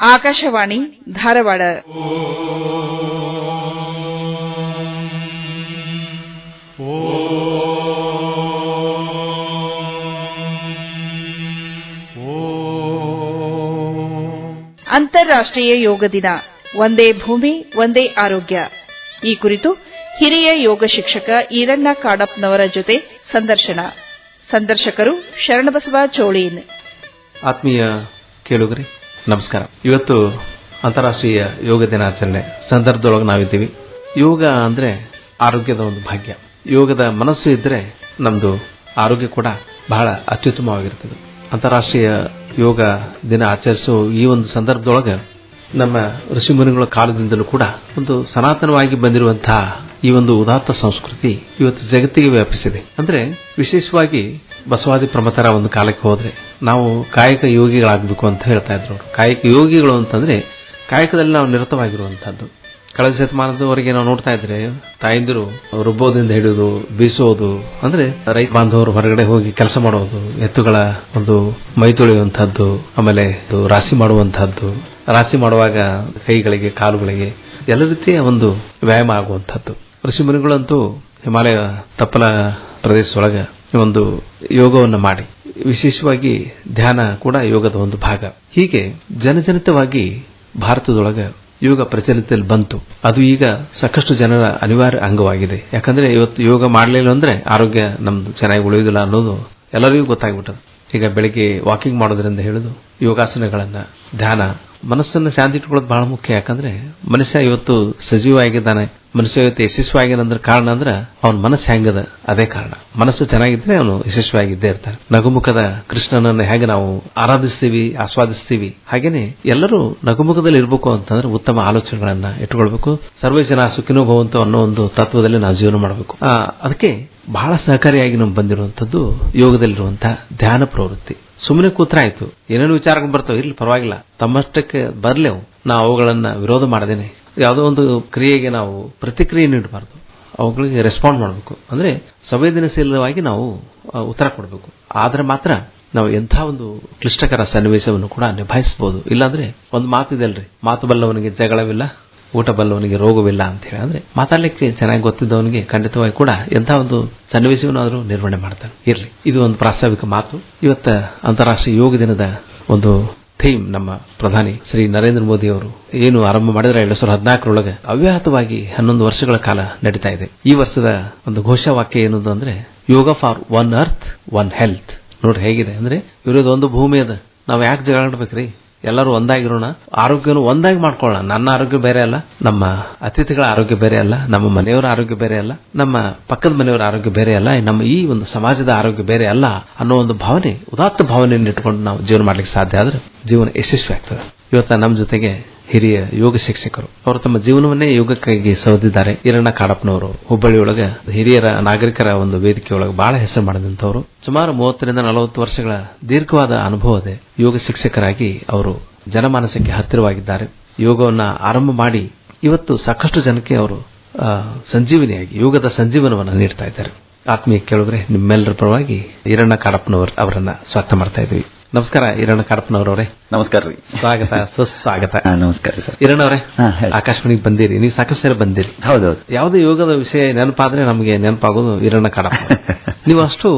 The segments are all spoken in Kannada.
ಆಕಾಶವಾಣಿ ಧಾರವಾಡ. ಅಂತಾರಾಷ್ಟ್ರೀಯ ಯೋಗ ದಿನ. ಒಂದೇ ಭೂಮಿ, ಒಂದೇ ಆರೋಗ್ಯ. ಈ ಕುರಿತು ಹಿರಿಯ ಯೋಗ ಶಿಕ್ಷಕ ಈರಣ್ಣ ಕಾಡಪ್ನವರ ಜೊತೆ ಸಂದರ್ಶನ. ಸಂದರ್ಶಕರು ಶರಣಬಸವ ಚೋಳೀನ್ ಆತ್ಮೀಯ ಕೇಳುಗರೆ ನಮಸ್ಕಾರ. ಇವತ್ತು ಅಂತಾರಾಷ್ಟ್ರೀಯ ಯೋಗ ದಿನಾಚರಣೆ ಸಂದರ್ಭದೊಳಗೆ ನಾವಿದ್ದೀವಿ. ಯೋಗ ಅಂದ್ರೆ ಆರೋಗ್ಯದ ಒಂದು ಭಾಗ್ಯ. ಯೋಗದ ಮನಸ್ಸು ಇದ್ರೆ ನಮ್ದು ಆರೋಗ್ಯ ಕೂಡ ಬಹಳ ಅತ್ಯುತ್ತಮವಾಗಿರ್ತದೆ. ಅಂತಾರಾಷ್ಟ್ರೀಯ ಯೋಗ ದಿನ ಆಚರಿಸುವ ಈ ಒಂದು ಸಂದರ್ಭದೊಳಗೆ ನಮ್ಮ ಋಷಿಮುನಿಗಳ ಕಾಲದಿಂದಲೂ ಕೂಡ ಒಂದು ಸನಾತನವಾಗಿ ಬಂದಿರುವಂತಹ ಈ ಒಂದು ಉದಾತ್ತ ಸಂಸ್ಕೃತಿ ಇವತ್ತು ಜಗತ್ತಿಗೆ ವ್ಯಾಪಿಸಿದೆ. ಅಂದ್ರೆ ವಿಶೇಷವಾಗಿ ಬಸವಾದಿ ಪ್ರಮತರ ಒಂದು ಕಾಲಕ್ಕೆ ಹೋದ್ರೆ ನಾವು ಕಾಯಕ ಯೋಗಿಗಳಾಗಬೇಕು ಅಂತ ಹೇಳ್ತಾ ಇದ್ರು ಅವರು. ಕಾಯಕ ಯೋಗಿಗಳು ಅಂತಂದ್ರೆ ಕಾಯಕದಲ್ಲಿ ನಾವು ನಿರತವಾಗಿರುವಂತಹದ್ದು. ಕಳೆದ ಶತಮಾನದವರೆಗೆ ನಾವು ನೋಡ್ತಾ ಇದ್ರೆ ತಾಯಂದಿರು ರುಬ್ಬೋದಿಂದ ಹಿಡಿದು ಬೀಸೋದು, ಅಂದ್ರೆ ರೈತ ಬಾಂಧವರು ಹೊರಗಡೆ ಹೋಗಿ ಕೆಲಸ ಮಾಡೋದು, ಎತ್ತುಗಳ ಒಂದು ಮೈ ತೊಳೆಯುವಂತಹದ್ದು, ಆಮೇಲೆ ರಾಶಿ ಮಾಡುವಂತಹದ್ದು, ರಾಶಿ ಮಾಡುವಾಗ ಕೈಗಳಿಗೆ, ಕಾಲುಗಳಿಗೆ ಎಲ್ಲ ರೀತಿಯ ಒಂದು ವ್ಯಾಯಾಮ ಆಗುವಂತಹದ್ದು. ಋಷಿಮುನಿಗಳಂತೂ ಹಿಮಾಲಯ ತಪ್ಪಲ ಪ್ರದೇಶದೊಳಗೆ ಒಂದು ಯೋಗವನ್ನು ಮಾಡಿ. ವಿಶೇಷವಾಗಿ ಧ್ಯಾನ ಕೂಡ ಯೋಗದ ಒಂದು ಭಾಗ. ಹೀಗೆ ಜನಜನಿತವಾಗಿ ಭಾರತದೊಳಗೆ ಯೋಗ ಪ್ರಚಲಿತದಲ್ಲಿ ಬಂತು. ಅದು ಈಗ ಸಾಕಷ್ಟು ಜನರ ಅನಿವಾರ್ಯ ಅಂಗವಾಗಿದೆ. ಯಾಕಂದ್ರೆ ಇವತ್ತು ಯೋಗ ಮಾಡಲಿಲ್ಲ ಅಂದ್ರೆ ಆರೋಗ್ಯ ನಮ್ದು ಚೆನ್ನಾಗಿ ಉಳಿಯುವುದಿಲ್ಲ ಅನ್ನೋದು ಎಲ್ಲರಿಗೂ ಗೊತ್ತಾಗ್ಬಿಟ್ಟದು ಈಗ ಬೆಳಿಗ್ಗೆ ವಾಕಿಂಗ್ ಮಾಡೋದ್ರಿಂದ ಹಿಡಿದು ಯೋಗಾಸನಗಳನ್ನ, ಧ್ಯಾನ, ಮನಸ್ಸನ್ನು ಶಾಂತಿ ಇಟ್ಕೊಳ್ಳೋದು ಬಹಳ ಮುಖ್ಯ. ಯಾಕಂದ್ರೆ ಮನುಷ್ಯ ಇವತ್ತು ಸಜೀವವಾಗಿದ್ದಾನೆ ಮನುಷ್ಯ ಇವತ್ತು ಯಶಸ್ವಿಯಾಗಿನಂದ್ರ ಕಾರಣ ಅಂದ್ರೆ ಅವನ ಮನಸ್ಸು ಹೆಂಗದ? ಅದೇ ಕಾರಣ. ಮನಸ್ಸು ಚೆನ್ನಾಗಿದ್ರೆ ಅವನು ಯಶಸ್ವಿಯಾಗಿದ್ದೇ ಇರ್ತಾನೆ. ನಗುಮುಖದ ಕೃಷ್ಣನನ್ನು ಹೇಗೆ ನಾವು ಆರಾಧಿಸ್ತೀವಿ, ಆಸ್ವಾದಿಸ್ತೀವಿ? ಹಾಗೇನೆ ಎಲ್ಲರೂ ನಗುಮುಖದಲ್ಲಿ ಇರಬೇಕು ಅಂತಂದ್ರೆ ಉತ್ತಮ ಆಲೋಚನೆಗಳನ್ನ ಇಟ್ಕೊಳ್ಬೇಕು. ಸರ್ವೇ ಜನ ಸುಖಿನೋ ಭವಂತು ಅನ್ನೋ ಒಂದು ತತ್ವದಲ್ಲಿ ನಾವು ಜೀವನ ಮಾಡಬೇಕು. ಅದಕ್ಕೆ ಬಹಳ ಸಹಕಾರಿಯಾಗಿ ನಮ್ಗೆ ಬಂದಿರುವಂತದ್ದು ಯೋಗದಲ್ಲಿರುವಂತಹ ಧ್ಯಾನ ಪ್ರವೃತ್ತಿ. ಸುಮ್ಮನೆ ಕೂತ್ರ ಆಯ್ತು ಏನೇನು ವಿಚಾರಗಳು ಬರ್ತಾವೆ. ಇರ್ಲಿ, ಪರವಾಗಿಲ್ಲ. ತಮ್ಮಷ್ಟಕ್ಕೆ ಬರ್ಲೇವು. ನಾ ಅವುಗಳನ್ನ ವಿರೋಧ ಮಾಡದೇನೆ. ಯಾವುದೋ ಒಂದು ಕ್ರಿಯೆಗೆ ನಾವು ಪ್ರತಿಕ್ರಿಯೆ ನೀಡಬಾರ್ದು. ಅವುಗಳಿಗೆ ರೆಸ್ಪಾಂಡ್ ಮಾಡಬೇಕು. ಅಂದ್ರೆ ಸಂವೇದನಶೀಲವಾಗಿ ನಾವು ಉತ್ತರ ಕೊಡಬೇಕು. ಆದರೆ ಮಾತ್ರ ನಾವು ಎಂಥ ಒಂದು ಕ್ಲಿಷ್ಟಕರ ಸನ್ನಿವೇಶವನ್ನು ಕೂಡ ನಿಭಾಯಿಸಬಹುದು ಇಲ್ಲಾಂದ್ರೆ ಒಂದು ಮಾತಿದೆಲ್ರಿ ಮಾತು ಬಲ್ಲವನಿಗೆ ಜಗಳವಿಲ್ಲ, ಊಟ ಬಲ್ಲವನಿಗೆ ರೋಗವಿಲ್ಲ ಅಂತ ಹೇಳಿ. ಅಂದ್ರೆ ಮಾತಾಡಲಿಕ್ಕೆ ಚೆನ್ನಾಗಿ ಗೊತ್ತಿದ್ದವನಿಗೆ ಖಂಡಿತವಾಗಿ ಕೂಡ ಎಂಥ ಒಂದು ಸನ್ನಿವೇಶವನ್ನಾದರೂ ನಿರ್ವಹಣೆ ಮಾಡ್ತಾನೆ ಇರಲಿ. ಇದು ಒಂದು ಪ್ರಾಸ್ತಾವಿಕ ಮಾತು. ಇವತ್ತ ಅಂತಾರಾಷ್ಟ್ರೀಯ ಯೋಗ ದಿನದ ಒಂದು ಥೀಮ್ ನಮ್ಮ ಪ್ರಧಾನಿ ಶ್ರೀ ನರೇಂದ್ರ ಮೋದಿ ಅವರು ಏನು ಆರಂಭ ಮಾಡಿದ್ರೆ ಎರಡು ಸಾವಿರದ ಹದಿನಾಲ್ಕರೊಳಗೆ ಅವ್ಯಾಹತವಾಗಿ ಹನ್ನೊಂದು ವರ್ಷಗಳ ಕಾಲ ನಡೀತಾ ಇದೆ. ಈ ವರ್ಷದ ಒಂದು ಘೋಷವಾಕ್ಯ ಏನದು ಅಂದ್ರೆ, yoga for one earth, one health. ನೋಡ್ರಿ ಹೇಗಿದೆ ಅಂದ್ರೆ ಇರೋದು ಒಂದು ಭೂಮಿ ಅದ. ನಾವು ಯಾಕೆ ಜಗಳಾಡ್ಬೇಕ್ರಿ? ಎಲ್ಲರೂ ಒಂದಾಗಿರೋಣ. ಆರೋಗ್ಯನು ಒಂದಾಗಿ ಮಾಡ್ಕೊಳ್ಳೋಣ. ನನ್ನ ಆರೋಗ್ಯ ಬೇರೆ ಅಲ್ಲ, ನಮ್ಮ ಅತಿಥಿಗಳ ಆರೋಗ್ಯ ಬೇರೆ ಅಲ್ಲ, ನಮ್ಮ ಮನೆಯವರ ಆರೋಗ್ಯ ಬೇರೆ ಅಲ್ಲ, ನಮ್ಮ ಪಕ್ಕದ ಮನೆಯವರ ಆರೋಗ್ಯ ಬೇರೆ ಅಲ್ಲ, ನಮ್ಮ ಈ ಒಂದು ಸಮಾಜದ ಆರೋಗ್ಯ ಬೇರೆ ಅಲ್ಲ ಅನ್ನೋ ಒಂದು ಭಾವನೆ, ಉದಾತ್ತ ಭಾವನೆಯನ್ನು ಇಟ್ಟುಕೊಂಡು ನಾವು ಜೀವನ ಮಾಡ್ಲಿಕ್ಕೆ ಸಾಧ್ಯ ಆದ್ರೆ ಜೀವನ ಯಶಸ್ವಿ ಆಗ್ತದೆ. ಇವತ್ತ ನಮ್ಮ ಜೊತೆಗೆ ಹಿರಿಯ ಯೋಗ ಶಿಕ್ಷಕರು. ಅವರು ತಮ್ಮ ಜೀವನವನ್ನೇ ಯೋಗಕ್ಕಾಗಿ ಸೌದಿದ್ದಾರೆ ಈರಣ್ಣ ಕಾಡಪ್ಪನವರು ಹುಬ್ಬಳ್ಳಿಯೊಳಗೆ ಹಿರಿಯರ ನಾಗರಿಕರ ಒಂದು ವೇದಿಕೆಯೊಳಗೆ ಬಹಳ ಹೆಸರು ಮಾಡಿದಂತವರು ಸುಮಾರು ಮೂವತ್ತರಿಂದ ನಲವತ್ತು ವರ್ಷಗಳ ದೀರ್ಘವಾದ ಅನುಭವದೆ ಯೋಗ ಶಿಕ್ಷಕರಾಗಿ ಅವರು ಜನಮಾನಸಕ್ಕೆ ಹತ್ತಿರವಾಗಿದ್ದಾರೆ. ಯೋಗವನ್ನು ಆರಂಭ ಮಾಡಿ ಇವತ್ತು ಸಾಕಷ್ಟು ಜನಕ್ಕೆ ಅವರು ಸಂಜೀವಿನಿಯಾಗಿ ಸಂಜೀವನಿಯಾಗಿ, ಯೋಗದ ಸಂಜೀವನವನ್ನು ನೀಡ್ತಾ ಇದ್ದಾರೆ. ಆತ್ಮೀಯ ಕೇಳಿದ್ರೆ ನಿಮ್ಮೆಲ್ಲರ ಪರವಾಗಿ ಈರಣ್ಣ ಕಾಡಪ್ಪನವರು ಅವರನ್ನ ಸ್ವಾಗತ ಮಾಡ್ತಾ ಇದ್ವಿ. ನಮಸ್ಕಾರ ಈರಣ್ಣ ಕಾಡಪ್ಪನವರವರೇ ನಮಸ್ಕಾರ ರೀ. ಸ್ವಾಗತ ಸುಸ್ವಾಗತ. ನಮಸ್ಕಾರ ಸರ್. ಈರಣ್ಣವರೇ ಅವರೇ. ಆಕಾಶವಾಣಿಗೆ ಬಂದಿರಿ. ನೀವು ಸಾಕಷ್ಟು ಬಂದಿರಿ. ಹೌದೌದು. ಯಾವುದೇ ಯೋಗದ ವಿಷಯ ನೆನಪಾದ್ರೆ ನಮಗೆ ನೆನಪಾಗೋದು ಹಿರಣ್ಣ ಕಾಡಪ್ಪ ನೀವು ಅಷ್ಟು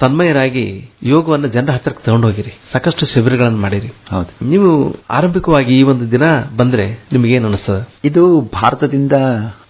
ತನ್ಮಯರಾಗಿ ಯೋಗವನ್ನು ಜನರ ಹತ್ತಿರಕ್ಕೆ ತಗೊಂಡೋಗಿರಿ. ಸಾಕಷ್ಟು ಶಿಬಿರಗಳನ್ನು ಮಾಡಿರಿ. ಹೌದು. ನೀವು ಆರಂಭಿಕವಾಗಿ ಈ ಒಂದು ದಿನ ಬಂದ್ರೆ ನಿಮಗೆ ಅನಿಸ್ತದ? ಇದು ಭಾರತದಿಂದ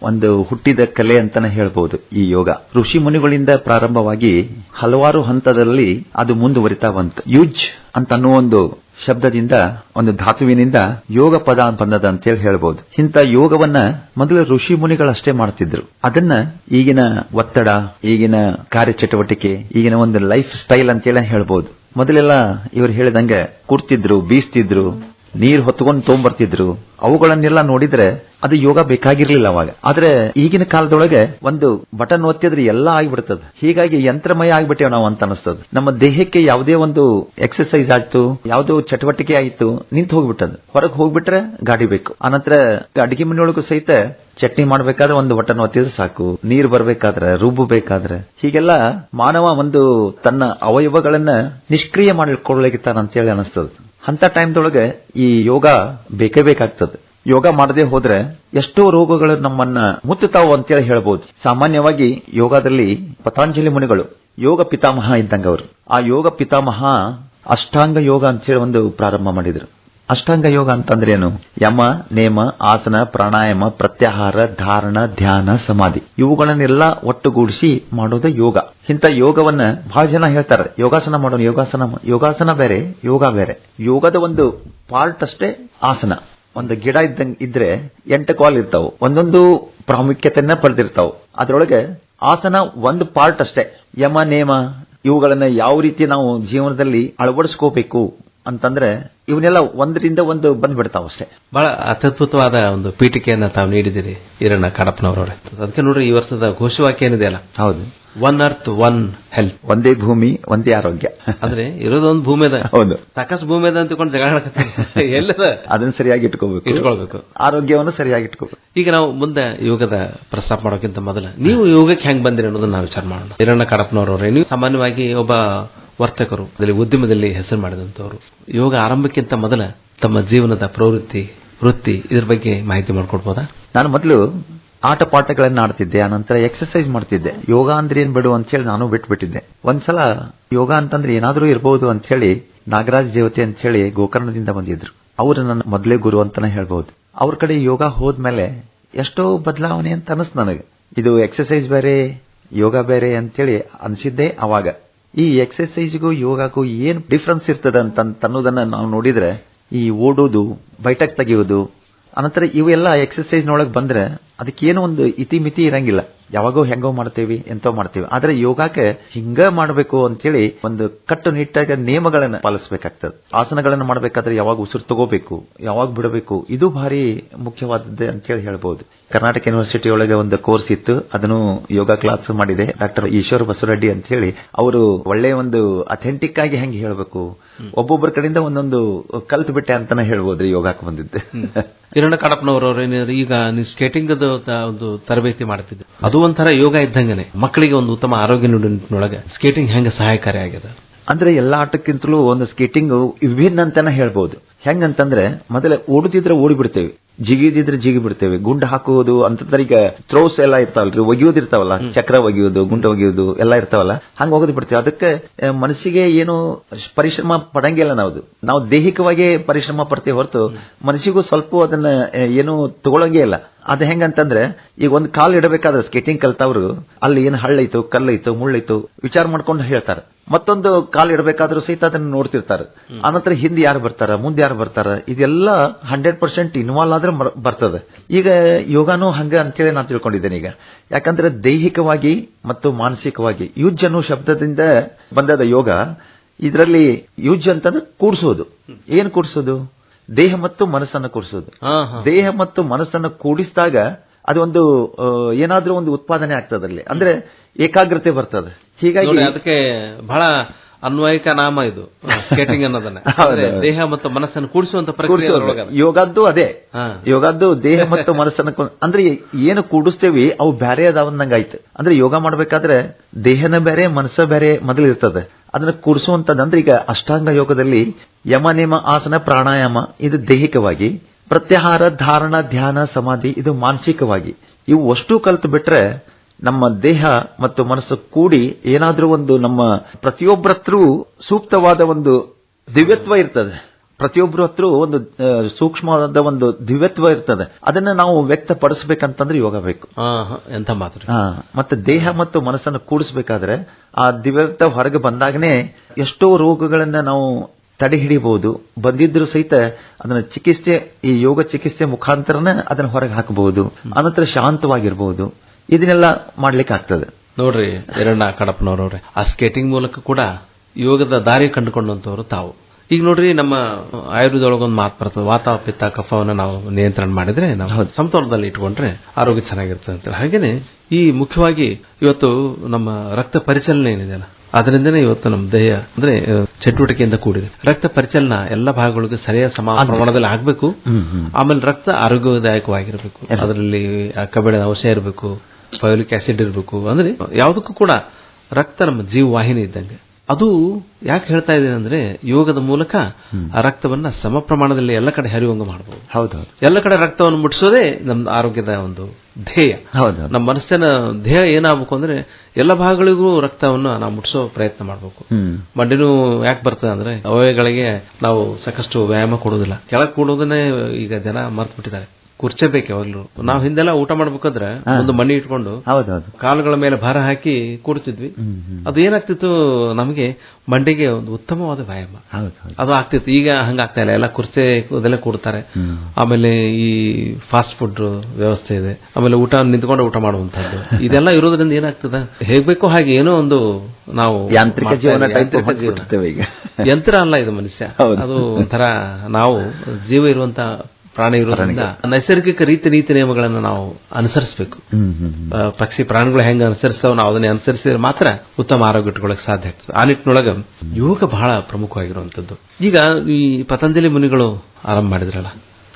ಒಂದು ಹುಟ್ಟಿದ ಕಲೆ ಅಂತಾನೆ ಹೇಳಬಹುದು ಈ ಯೋಗ. ಋಷಿ ಮುನಿಗಳಿಂದ ಪ್ರಾರಂಭವಾಗಿ ಹಲವಾರು ಹಂತದಲ್ಲಿ ಅದು ಮುಂದುವರಿತಾ ಬಂತು. ಯುಜ್ ಅಂತ ಅನ್ನೋ ಒಂದು ಶಬ್ದದಿಂದ, ಒಂದು ಧಾತುವಿನಿಂದ ಯೋಗ ಪದ ಬಂದದ ಅಂತ ಹೇಳಿ ಹೇಳ್ಬಹುದು ಇಂಥ ಯೋಗವನ್ನ ಮೊದಲು ಋಷಿ ಮುನಿಗಳಷ್ಟೇ ಮಾಡ್ತಿದ್ರು. ಅದನ್ನ ಈಗಿನ ಒತ್ತಡ, ಈಗಿನ ಕಾರ್ಯಚಟುವಟಿಕೆ, ಈಗಿನ ಒಂದು ಲೈಫ್ ಸ್ಟೈಲ್ ಅಂತೇಳಿ ಹೇಳ್ಬಹುದು ಮೊದಲೆಲ್ಲ ಇವರು ಹೇಳಿದಂಗೆ ಕೂರ್ತಿದ್ರು, ಬೀಸ್ತಿದ್ರು ನೀರ್ ಹೊತ್ಕೊಂಡು ತೊಗೊಂಬರ್ತಿದ್ರು. ಅವುಗಳನ್ನೆಲ್ಲ ನೋಡಿದ್ರೆ ಅದು ಯೋಗ ಬೇಕಾಗಿರ್ಲಿಲ್ಲ ಅವಾಗ. ಆದ್ರೆ ಈಗಿನ ಕಾಲದೊಳಗೆ ಒಂದು ಬಟನ್ ಒತ್ತಿದ್ರೆ ಎಲ್ಲ ಆಗ್ಬಿಡ್ತದೆ. ಹೀಗಾಗಿ ಯಂತ್ರಮಯ ಆಗ್ಬಿಟ್ಟೇವ್ ನಾವು ಅಂತ ಅನಿಸ್ತದೆ. ನಮ್ಮ ದೇಹಕ್ಕೆ ಯಾವುದೇ ಒಂದು ಎಕ್ಸರ್ಸೈಸ್ ಆಯ್ತು, ಯಾವುದೋ ಚಟುವಟಿಕೆ ಆಯ್ತು, ನಿಂತು ಹೋಗ್ಬಿಟ್ಟದ. ಹೊರಗೆ ಹೋಗ್ಬಿಟ್ರೆ ಗಾಡಿ ಬೇಕು. ಆನಂತರ ಅಡಿಗೆ ಮನೆಯೊಳಗೂ ಸಹಿತ ಚಟ್ನಿ ಮಾಡ್ಬೇಕಾದ್ರೆ ಒಂದು ಬಟನ್ ಒತ್ತಿದ್ರೆ ಸಾಕು. ನೀರ್ ಬರ್ಬೇಕಾದ್ರೆ ರುಬ್ಬಬೇಕಾದ್ರೆ ಹೀಗೆಲ್ಲ ಮಾನವ ಒಂದು ತನ್ನ ಅವಯವಗಳನ್ನ ನಿಷ್ಕ್ರಿಯ ಅಂತೇಳಿ ಅನಿಸ್ತದೆ. ಅಂತ ಟೈಮ್ದೊಳಗೆ ಈ ಯೋಗ ಬೇಕೇ ಬೇಕಾಗ್ತದೆ. ಯೋಗ ಮಾಡದೆ ಹೋದ್ರೆ ಎಷ್ಟೋ ರೋಗಗಳು ನಮ್ಮನ್ನ ಮುತ್ತುತ್ತಾವು ಅಂತೇಳಿ ಹೇಳ್ಬೋದು. ಸಾಮಾನ್ಯವಾಗಿ ಯೋಗದಲ್ಲಿ ಪತಾಂಜಲಿ ಮುನಿಗಳು, ಯೋಗ ಪಿತಾಮಹ ಇದ್ದಂಗೆ ಅವರು ಆ ಯೋಗ ಪಿತಾಮಹ ಅಷ್ಟಾಂಗ ಯೋಗ ಅಂತೇಳಿ ಒಂದು ಪ್ರಾರಂಭ ಮಾಡಿದ್ರು. ಅಷ್ಟಾಂಗ ಯೋಗ ಅಂತಂದ್ರೆ ಏನು? ಯಮ, ನೇಮ, ಆಸನ, ಪ್ರಾಣಾಯಾಮ, ಪ್ರತ್ಯಾಹಾರ, ಧಾರಣ, ಧ್ಯಾನ, ಸಮಾಧಿ. ಇವುಗಳನ್ನೆಲ್ಲ ಒಟ್ಟುಗೂಡಿಸಿ ಮಾಡೋದು ಯೋಗ. ಇಂಥ ಯೋಗವನ್ನ ಬಹಳ ಜನ ಹೇಳ್ತಾರೆ. ಯೋಗಾಸನ ಮಾಡೋಣ, ಯೋಗಾಸನ ಯೋಗಾಸನ ಬೇರೆ, ಯೋಗ ಬೇರೆ. ಯೋಗದ ಒಂದು ಪಾರ್ಟ್ ಅಷ್ಟೇ ಆಸನ. ಒಂದು ಗಿಡ ಇದ್ದಂಗೆ ಇದ್ರೆ ಎಂಟು ಕಾಲ್ ಇರ್ತಾವ. ಒಂದೊಂದು ಪ್ರಾಮುಖ್ಯತೆಯನ್ನ ಪಡೆದಿರ್ತಾವ. ಅದರೊಳಗೆ ಆಸನ ಒಂದು ಪಾರ್ಟ್ ಅಷ್ಟೇ. ಯಮ, ನೇಮ, ಇವುಗಳನ್ನ ಯಾವ ರೀತಿ ನಾವು ಜೀವನದಲ್ಲಿ ಅಳವಡಿಸ್ಕೋಬೇಕು ಅಂತಂದ್ರೆ ಇವನ್ನೆಲ್ಲ ಒಂದರಿಂದ ಒಂದು ಬಂದ್ಬಿಡ್ತಾವ ಅಷ್ಟೇ. ಬಹಳ ಅತ್ಯದ್ಭುತವಾದ ಒಂದು ಪೀಠಿಕೆಯನ್ನ ತಾವು ನೀಡಿದಿರಿ ಈರಣ್ಣ ಕಡಪ್ಪನವರವರೇ. ಅದಕ್ಕೆ ನೋಡ್ರಿ ಈ ವರ್ಷದ ಘೋಷವಾಕ್ಯ ಏನಿದೆ ಅಲ್ಲ? ಹೌದು. ಒನ್ ಅರ್ತ್ ಒನ್ ಹೆಲ್ತ್ ಒಂದೇ ಭೂಮಿ ಒಂದೇ ಆರೋಗ್ಯ. ಅಂದ್ರೆ ಇರೋದೊಂದು ಭೂಮಿ ಅದ ಹೌದು. ಸಾಕಷ್ಟು ಭೂಮಿ ಅದ ಅಂತಕೊಂಡು ಜಗಳ. ಎಲ್ಲದ? ಅದನ್ನ ಸರಿಯಾಗಿ ಇಟ್ಕೋಬೇಕು. ಇಟ್ಕೊಳ್ಬೇಕು. ಆರೋಗ್ಯವನ್ನು ಸರಿಯಾಗಿ ಇಟ್ಕೋಬೇಕು. ಈಗ ನಾವು ಮುಂದೆ ಯೋಗದ ಪ್ರಸ್ತಾಪ ಮಾಡೋಕ್ಕಿಂತ ಮೊದಲು. ನೀವು ಯೋಗಕ್ಕೆ ಹೆಂಗ್ ಬಂದಿರಿ ಅನ್ನೋದನ್ನ ನಾವು ವಿಚಾರ ಮಾಡೋಣ. ಇರಣ್ಣ ಕಡಪ್ಪನವರವರೇ ನೀವು ಸಾಮಾನ್ಯವಾಗಿ ಒಬ್ಬ ವರ್ತಕರು ಅದರಲ್ಲಿ ಉದ್ಯಮದಲ್ಲಿ ಹೆಸರು ಮಾಡಿದಂತವರು ಯೋಗ ಆರಂಭಕ್ಕಿಂತ ಮೊದಲ ತಮ್ಮ ಜೀವನದ ಪ್ರವೃತ್ತಿ, ವೃತ್ತಿ ಇದ್ರ ಬಗ್ಗೆ ಮಾಹಿತಿ ಮಾಡ್ಕೊಡ್ಬೋದಾ? ನಾನು ಮೊದಲು ಆಟ ಪಾಠಗಳನ್ನ ಆಡ್ತಿದ್ದೆ ಆನಂತರ ಎಕ್ಸರ್ಸೈಸ್ ಮಾಡ್ತಿದ್ದೆ. ಯೋಗ ಅಂದ್ರೆ ಏನ್ ಬಿಡು ಅಂತ ಹೇಳಿ ನಾನು ಬಿಟ್ಬಿಟ್ಟಿದ್ದೆ. ಒಂದ್ಸಲ ಯೋಗ ಅಂತಂದ್ರೆ ಏನಾದರೂ ಇರಬಹುದು ಅಂತ ಹೇಳಿ ನಾಗರಾಜ್ ದೇವತೆ ಅಂತ ಹೇಳಿ ಗೋಕರ್ಣದಿಂದ ಬಂದಿದ್ರು. ಅವರು ನನ್ನ ಮೊದಲೇ ಗುರು ಅಂತಾನೆ ಹೇಳ್ಬಹುದು ಅವ್ರ ಕಡೆ ಯೋಗ ಹೋದ್ಮೇಲೆ ಎಷ್ಟೋ ಬದಲಾವಣೆ ಅಂತ ಅನಿಸ್ತು ನನಗೆ. ಇದು ಎಕ್ಸರ್ಸೈಸ್ ಬೇರೆ, ಯೋಗ ಬೇರೆ ಅಂತೇಳಿ ಅನ್ಸಿದ್ದೆ ಅವಾಗ. ಈ ಎಕ್ಸರ್ಸೈಸ್ಗೂ ಯೋಗಕ್ಕೂ ಏನು ಡಿಫ್ರೆನ್ಸ್ ಇರ್ತದೆ ಅಂತ ಅನ್ನೋದನ್ನ ನಾವು ನೋಡಿದ್ರೆ, ಈ ಓಡೋದು ಬೈಟಕ್ ತೆಗೆಯೋದು ಅನಂತರ ಇವೆಲ್ಲ ಎಕ್ಸರ್ಸೈಸ್ ನೊಳಗೆ ಬಂದ್ರೆ ಅದಕ್ಕೇನು ಒಂದು ಇತಿಮಿತಿ ಇರಂಗಿಲ್ಲ. ಯಾವಾಗೋ ಹೆಂಗೋ ಮಾಡ್ತೇವಿ ಎಂತೋ ಮಾಡ್ತೇವಿ. ಆದ್ರೆ ಯೋಗಕ್ಕೆ ಹಿಂಗ ಮಾಡಬೇಕು ಅಂತೇಳಿ ಒಂದು ಕಟ್ಟುನಿಟ್ಟಾಗ ನಿಯಮಗಳನ್ನ ಪಾಲಿಸಬೇಕಾಗ್ತದೆ. ಆಸನಗಳನ್ನು ಮಾಡಬೇಕಾದ್ರೆ ಯಾವಾಗ ಉಸಿರು ತಗೋಬೇಕು ಯಾವಾಗ ಬಿಡಬೇಕು ಇದು ಭಾರಿ ಮುಖ್ಯವಾದದ್ದು ಅಂತೇಳಿ ಹೇಳ್ಬೋದು. ಕರ್ನಾಟಕ ಯೂನಿವರ್ಸಿಟಿ ಒಳಗೆ ಒಂದು ಕೋರ್ಸ್ ಇತ್ತು ಅದನ್ನು ಯೋಗ ಕ್ಲಾಸ್ ಮಾಡಿದೆ. ಡಾಕ್ಟರ್ ಈಶ್ವರ್ ಬಸವರೆಡ್ಡಿ ಅಂತ ಹೇಳಿ ಅವರು ಒಳ್ಳೆ ಒಂದು ಅಥೆಂಟಿಕ್ ಆಗಿ ಹೆಂಗೆ ಹೇಳಬೇಕು? ಒಬ್ಬೊಬ್ಬರ ಕಡೆಯಿಂದ ಒಂದೊಂದು ಕಲ್ತು ಬಿಟ್ಟೆ ಅಂತಾನೆ ಹೇಳ್ಬೋದ್ರಿ ಯೋಗಕ್ಕೆ ಬಂದಿದ್ದೆ. ಕಿರಣ ಕಾಡಪ್ಪನವರು ನೀವು ಈಗ ನೀವು ಸ್ಕೇಟಿಂಗ್ ಒಂದು ತರಬೇತಿ ಮಾಡ್ತಿದ್ದೆ. ಅದು ಒಂಥರ ಯೋಗ ಇದ್ದಂಗೆನೆ. ಮಕ್ಕಳಿಗೆ ಒಂದು ಉತ್ತಮ ಆರೋಗ್ಯ ನೀಡುವ ನಿಟ್ಟಿನೊಳಗೆ ಸ್ಕೇಟಿಂಗ್ ಹೆಂಗೆ ಸಹಾಯಕಾರಿಯಾಗಿದೆ ಅಂದ್ರೆ ಎಲ್ಲಾ ಆಟಕ್ಕಿಂತಲೂ ಒಂದು ಸ್ಕೇಟಿಂಗ್ ವಿಭಿನ್ನ ಅಂತಾನೆ ಹೇಳ್ಬೋದು. ಹೆಂಗಂತಂದ್ರೆ ಮೊದಲ ಓಡುತ್ತಿದ್ರೆ ಓಡಿ ಬಿಡ್ತೇವೆ ಜಿಗಿದಿದ್ರೆ ಜಿಗಿ ಬಿಡ್ತೇವೆ ಗುಂಡು ಹಾಕುವುದು ಅಂತಂದ್ರೆ ಈಗ ಥ್ರೋಸ್ ಎಲ್ಲ ಇರ್ತಾವಲ್ರಿ ಒಗೆಯೋದಿರ್ತಾವಲ್ಲ ಚಕ್ರ ಒಗೆಯೋದು ಗುಂಡು ಒಗೆಯೋದು ಎಲ್ಲ ಇರ್ತಾವಲ್ಲ ಹಂಗ ಒಗೆದು ಬಿಡ್ತೇವೆ ಅದಕ್ಕೆ ಮನಸ್ಸಿಗೆ ಏನು ಪರಿಶ್ರಮ ಪಡಂಗಿಲ್ಲ ನಾವು ನಾವು ದೈಹಿಕವಾಗಿ ಪರಿಶ್ರಮ ಪಡ್ತೇವೆ ಹೊರತು ಮನಸ್ಸಿಗೂ ಸ್ವಲ್ಪ ಅದನ್ನ ಏನು ತಗೊಳಂಗೇ ಇಲ್ಲ. ಅದ ಹೆಂಗಂತಂದ್ರೆ ಈಗ ಒಂದು ಕಾಲು ಇಡಬೇಕಾದ್ರೆ ಸ್ಕೇಟಿಂಗ್ ಕಲ್ತವ್ರು ಅಲ್ಲಿ ಏನು ಹಳ್ಳೈತು ಕಲ್ಲೈತು ಮುಳ್ಳೈತು ವಿಚಾರ ಮಾಡ್ಕೊಂಡು ಹೇಳ್ತಾರೆ. ಮತ್ತೊಂದು ಕಾಲ್ ಇಡಬೇಕಾದ್ರೂ ಸಹಿತ ಅದನ್ನ ನೋಡ್ತಿರ್ತಾರೆ. ಆನಂತರ ಹಿಂದೆ ಯಾರು ಬರ್ತಾರ ಮುಂದೆ ಯಾರು ಬರ್ತಾರ? ಇದೆಲ್ಲ ಹಂಡ್ರೆಡ್ ಪರ್ಸೆಂಟ್ ಇನ್ವಾಲ್ವ್ ಆದ್ರೆ ಬರ್ತದೆ. ಈಗ ಯೋಗಾನು ಹಂಗೆ ಅಂತೇಳಿ ನಾನು ತಿಳ್ಕೊಂಡಿದ್ದೇನೆ ಈಗ. ಯಾಕಂದ್ರೆ ದೈಹಿಕವಾಗಿ ಮತ್ತು ಮಾನಸಿಕವಾಗಿ ಯುಜ್ ಅನ್ನೋ ಶಬ್ದದಿಂದ ಬಂದದ ಯೋಗ ಇದರಲ್ಲಿ ಯುಜ್ ಅಂತಂದ್ರೆ ಕೂಡಿಸೋದು ಏನ್ ಕೂಡಿಸೋದು ದೇಹ ಮತ್ತು ಮನಸ್ಸನ್ನು ಕೂಡಿಸೋದು ದೇಹ ಮತ್ತು ಮನಸ್ಸನ್ನು ಕೂಡಿಸಿದಾಗ ಅದೊಂದು ಒಂದು ಏನಾದ್ರೂ ಒಂದು ಉತ್ಪಾದನೆ ಆಗ್ತದಲ್ಲಿ ಅಂದ್ರೆ ಏಕಾಗ್ರತೆ ಬರ್ತದೆ. ಹೀಗಾಗಿ ಅದಕ್ಕೆ ಬಹಳ ಅನ್ವಯಿಕ ನಾಮ ಇದು. ಸ್ಕೇಟಿಂಗ್ ಅನ್ನೋದನ್ನ. ದೇಹ ಮತ್ತು ಮನಸ್ಸನ್ನು ಕೂಡಿಸುವಂತ ಪ್ರಕ್ರಿಯೆ. ಯೋಗದ್ದು ಅದೇ. ಯೋಗದ್ದು ದೇಹ ಮತ್ತು ಮನಸ್ಸನ್ನು ಅಂದ್ರೆ ಏನು ಕೂಡಿಸ್ತೇವಿ ಅವು ಬ್ಯಾರೆ ಅದಾವಂದಂಗಾಯ್ತು ಅಂದ್ರೆ ಯೋಗ ಮಾಡ್ಬೇಕಾದ್ರೆ ದೇಹನ ಬೇರೆ ಮನಸ್ಸ ಬೇರೆ ಮೊದಲು ಇರ್ತದೆ ಅದನ್ನ ಕೂಡಿಸುವಂತದ್ದು ಅಂದ್ರೆ ಈಗ ಅಷ್ಟಾಂಗ ಯೋಗದಲ್ಲಿ ಯಮ ನಿಯಮ ಆಸನ ಪ್ರಾಣಾಯಾಮ ಇದು ದೈಹಿಕವಾಗಿ. ಪ್ರತ್ಯಾಹಾರ ಧಾರಣ ಧ್ಯಾನ ಸಮಾಧಿ ಇದು ಮಾನಸಿಕವಾಗಿ. ಇವು ಅಷ್ಟು ಕಲ್ತು ಬಿಟ್ರೆ ನಮ್ಮ ದೇಹ ಮತ್ತು ಮನಸ್ಸು ಕೂಡಿ ಏನಾದರೂ ಒಂದು ನಮ್ಮ ಪ್ರತಿಯೊಬ್ಬರ ಸೂಕ್ತವಾದ ಒಂದು ದಿವ್ಯತ್ವ ಇರ್ತದೆ. ಪ್ರತಿಯೊಬ್ಬರ ಹತ್ರ ಒಂದು ಸೂಕ್ಷ್ಮವಾದ ಒಂದು ದಿವ್ಯತ್ವ ಇರ್ತದೆ. ಅದನ್ನ ನಾವು ವ್ಯಕ್ತಪಡಿಸಬೇಕಂತಂದ್ರೆ ಯೋಗ ಬೇಕು. ಎಂತ ಮಾತು. ರೀ. ಹಾ, ಮತ್ತೆ ದೇಹ ಮತ್ತು ಮನಸ್ಸನ್ನು ಕೂಡಿಸಬೇಕಾದ್ರೆ ಆ ದಿವ್ಯತ್ವ ಹೊರಗೆ ಬಂದಾಗನೇ ಎಷ್ಟೋ ರೋಗಗಳನ್ನ ನಾವು ತಡೆ ಹಿಡಿಬಹುದು ಬಂದಿದ್ರು ಸಹಿತ ಅದನ್ನ ಚಿಕಿತ್ಸೆ ಈ ಯೋಗ ಚಿಕಿತ್ಸೆ ಮುಖಾಂತರನೇ ಅದನ್ನ ಹೊರಗೆ ಹಾಕಬಹುದು. ಅನಂತರ ಶಾಂತವಾಗಿರ್ಬಹುದು ಇದನ್ನೆಲ್ಲ ಮಾಡ್ಲಿಕ್ಕೆ ಆಗ್ತದೆ ನೋಡ್ರಿ ಹಿರಣ್ಣ ಕಡಪ್ಪನವರವ್ರೆ ಆ ಸ್ಕೇಟಿಂಗ್ ಮೂಲಕ ಕೂಡ ಯೋಗದ ದಾರಿ ಕಂಡುಕೊಂಡಂತವರು ತಾವು. ಈಗ ನೋಡ್ರಿ ನಮ್ಮ ಆಯುರ್ವೇದ ಒಳಗೊಂದು ಮಾತು ಬರ್ತದೆ ವಾತ ಪಿತ್ತ ಕಫವನ್ನು ನಾವು ನಿಯಂತ್ರಣ ಮಾಡಿದ್ರೆ ನಾವು ಸಮತೋಲನದಲ್ಲಿ ಇಟ್ಕೊಂಡ್ರೆ ಆರೋಗ್ಯ ಚೆನ್ನಾಗಿರ್ತದೆ ಅಂತ ಹಾಗೇನೆ ಈ ಮುಖ್ಯವಾಗಿ ಇವತ್ತು ನಮ್ಮ ರಕ್ತ ಪರಿಚಲನೆ ಏನಿದೆಯಲ್ಲ ಅದರಿಂದನೇ ಇವತ್ತು ನಮ್ಮ ದೇಹ ಅಂದ್ರೆ ಚಟುವಟಿಕೆಯಿಂದ ಕೂಡಿದೆ. ರಕ್ತ ಪರಿಚಲನ ಎಲ್ಲ ಭಾಗಗಳಿಗೆ ಸರಿಯಾದ ಸಮ ಪ್ರಮಾಣದಲ್ಲಿ ಆಗಬೇಕು. ಆಮೇಲೆ ರಕ್ತ ಆರೋಗ್ಯದಾಯಕವಾಗಿರಬೇಕು. ಅದರಲ್ಲಿ ಕಬ್ಬಿಣದ ಅಂಶ ಇರಬೇಕು ಫೈಲಿಕ್ ಆಸಿಡ್ ಇರಬೇಕು ಅಂದ್ರೆ ಯಾವುದಕ್ಕೂ ಕೂಡ ರಕ್ತ ನಮ್ಮ ಜೀವ ವಾಹಿನಿ ಇದ್ದಂಗೆ. ಅದು ಯಾಕೆ ಹೇಳ್ತಾ ಇದ್ದೇನೆ ಅಂದ್ರೆ ಯೋಗದ ಮೂಲಕ ಆ ರಕ್ತವನ್ನ ಸಮ ಪ್ರಮಾಣದಲ್ಲಿ ಎಲ್ಲ ಕಡೆ ಹರಿಯುವಂಗ ಮಾಡಬಹುದು ಹೌದೌದು ಎಲ್ಲ ಕಡೆ ರಕ್ತವನ್ನು ಮುಟ್ಟಿಸೋದೇ ನಮ್ಮ ಆರೋಗ್ಯದ ಒಂದು ಧ್ಯೇಯ. ಹೌದು ನಮ್ಮ ಮನಸ್ಸಿನ ಧ್ಯೇಯ ಏನಾಗಬೇಕು ಅಂದ್ರೆ ಎಲ್ಲ ಭಾಗಗಳಿಗೂ ರಕ್ತವನ್ನು ನಾವು ಮುಟ್ಟಿಸೋ ಪ್ರಯತ್ನ ಮಾಡಬೇಕು. ಮಂಡಿನೂ ಯಾಕೆ ಬರ್ತದೆ ಅಂದ್ರೆ ಅವಯಗಳಿಗೆ ನಾವು ಸಾಕಷ್ಟು ವ್ಯಾಯಾಮ ಕೊಡೋದಿಲ್ಲ ಕೆಳಗೆ ಕೂಡೋದನ್ನೇ ಈಗ ಜನ ಮರ್ತು ಬಿಟ್ಟಿದ್ದಾರೆ ಕುರ್ಚಬೇಕು ಯಾವಾಗ್ಲೂ ನಾವು ಹಿಂದೆಲ್ಲ ಊಟ ಮಾಡ್ಬೇಕಾದ್ರೆ ಒಂದು ಮಣ್ಣಿ ಇಟ್ಕೊಂಡು ಹೌದೌದು. ಕಾಲುಗಳ ಮೇಲೆ ಭಾರ ಹಾಕಿ ಕೂಡ್ತಿದ್ವಿ ಅದು ಏನಾಗ್ತಿತ್ತು ನಮಗೆ ಮಂಡಿಗೆ ಒಂದು ಉತ್ತಮವಾದ ವ್ಯಾಯಾಮ. ಅದು ಆಗ್ತಿತ್ತು. ಈಗ ಹಂಗಾಗ್ತಾ ಇಲ್ಲ. ಎಲ್ಲ ಕುರ್ಚೆ ಅದೆಲ್ಲ ಕೂಡ್ತಾರೆ ಆಮೇಲೆ ಈ ಫಾಸ್ಟ್ ಫುಡ್ ವ್ಯವಸ್ಥೆ ಇದೆ. ಆಮೇಲೆ ಊಟ ನಿಂತ್ಕೊಂಡು ಊಟ ಮಾಡುವಂತಹದ್ದು ಇದೆಲ್ಲ ಇರೋದ್ರಿಂದ ಏನಾಗ್ತದ? ಹೇಗ್ಬೇಕು ಹಾಗೆ ಏನೋ ಒಂದು ನಾವು ಯಾಂತ್ರಿಕ ಜೀವನ ಈಗ. ಯಂತ್ರ ಅಲ್ಲ ಇದು ಮನುಷ್ಯ. ಅದು ಒಂಥರ ನಾವು ಜೀವ ಇರುವಂತ ಪ್ರಾಣಿ ಇರೋದ್ರಿಂದ ನೈಸರ್ಗಿಕ ರೀತಿ ನೀತಿ ನಿಯಮಗಳನ್ನು ನಾವು ಅನುಸರಿಸಬೇಕು. ಪಕ್ಷಿ ಪ್ರಾಣಿಗಳು ಹೆಂಗೆ ಅನುಸರಿಸ್ತಾವ ನಾವು ಅದನ್ನೇ ಅನುಸರಿಸಿದ್ರೆ ಮಾತ್ರ ಉತ್ತಮ ಆರೋಗ್ಯ ಇಟ್ಕೊಳ್ಳೋಕೆ ಸಾಧ್ಯ ಆಗ್ತದೆ. ಆ ನಿಟ್ಟಿನೊಳಗ ಯೋಗ ಬಹಳ ಪ್ರಮುಖವಾಗಿರುವಂತದ್ದು ಈಗ ಈ ಪತಂಜಲಿ ಮುನಿಗಳು ಆರಂಭ ಮಾಡಿದ್ರಲ್ಲ?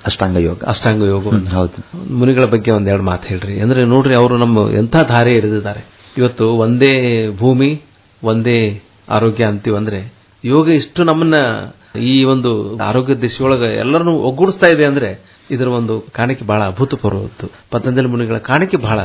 ಅಷ್ಟಾಂಗ ಯೋಗ. ಅಷ್ಟಾಂಗ ಯೋಗ. ಹೌದು. ಮುನಿಗಳ ಬಗ್ಗೆ ಒಂದೆರಡು ಮಾತು ಹೇಳ್ರಿ. ಅಂದ್ರೆ ನೋಡ್ರಿ ಅವರು ನಮ್ಮ ಎಂಥ ಧಾರೆ ಹಿಡಿದಿದ್ದಾರೆ ಇವತ್ತು ಒಂದೇ ಭೂಮಿ ಒಂದೇ ಆರೋಗ್ಯ ಅಂತೀವಂದ್ರೆ ಯೋಗ ಇಷ್ಟು ನಮ್ಮನ್ನ ಈ ಒಂದು ಆರೋಗ್ಯ ದಿಶೆಯೊಳಗೆ ಎಲ್ಲರನ್ನೂ ಒಗ್ಗೂಡಿಸ್ತಾ ಇದೆ ಅಂದ್ರೆ ಇದರ ಒಂದು ಕಾಣಿಕೆ ಬಹಳ ಅಭೂತಪೂರ್ವತ್ತು ಪತಂಜಲಿ ಮುನಿಗಳ ಕಾಣಿಕೆ ಬಹಳ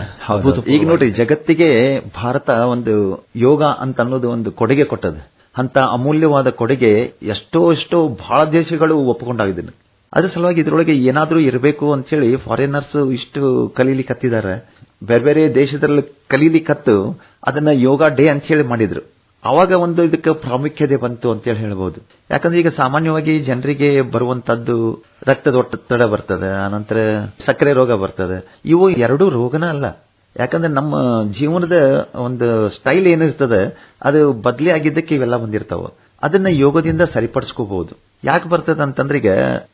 ಈಗ ನೋಡ್ರಿ ಜಗತ್ತಿಗೆ ಭಾರತ ಒಂದು ಯೋಗ ಅಂತ ಅನ್ನೋದು ಒಂದು ಕೊಡುಗೆ ಕೊಟ್ಟದ ಅಂತ ಅಮೂಲ್ಯವಾದ ಕೊಡುಗೆ ಎಷ್ಟೋ ಎಷ್ಟೋ ಬಹಳ ದೇಶಗಳು ಒಪ್ಪಿಕೊಂಡಾಗಿದ್ದೀನಿ ಅದ್ರ ಸಲುವಾಗಿ ಇದ್ರೊಳಗೆ ಏನಾದರೂ ಇರಬೇಕು ಅಂತೇಳಿ ಫಾರಿನರ್ಸ್ ಇಷ್ಟು ಕಲೀಲಿಕ್ಕತ್ತಿದ್ದಾರೆ ಬೇರೆ ಬೇರೆ ದೇಶದಲ್ಲಿ ಕಲೀಲಿಕ್ಕತ್ತು ಅದನ್ನ ಯೋಗ ಡೇ ಅಂತ ಹೇಳಿ ಮಾಡಿದ್ರು. ಅವಾಗ ಒಂದು ಇದಕ್ಕೆ ಪ್ರಾಮುಖ್ಯತೆ ಬಂತು ಅಂತೇಳಿ ಹೇಳ್ಬೋದು. ಯಾಕಂದ್ರೆ ಈಗ ಸಾಮಾನ್ಯವಾಗಿ ಜನರಿಗೆ ಬರುವಂತದ್ದು ರಕ್ತದ ಒತ್ತಡ ಬರ್ತದೆ, ಆನಂತರ ಸಕ್ಕರೆ ರೋಗ ಬರ್ತದೆ. ಇವು ಎರಡೂ ರೋಗನ ಅಲ್ಲ. ಯಾಕಂದ್ರೆ ನಮ್ಮ ಜೀವನದ ಒಂದು ಸ್ಟೈಲ್ ಏನಿರ್ತದೆ, ಅದು ಬದಲಿ ಆಗಿದ್ದಕ್ಕೆ ಇವೆಲ್ಲ ಬಂದಿರ್ತಾವ. ಅದನ್ನ ಯೋಗದಿಂದ ಸರಿಪಡಿಸ್ಕೋಬಹುದು. ಯಾಕೆ ಬರ್ತದೆ ಅಂತಂದ್ರೆ ಈಗ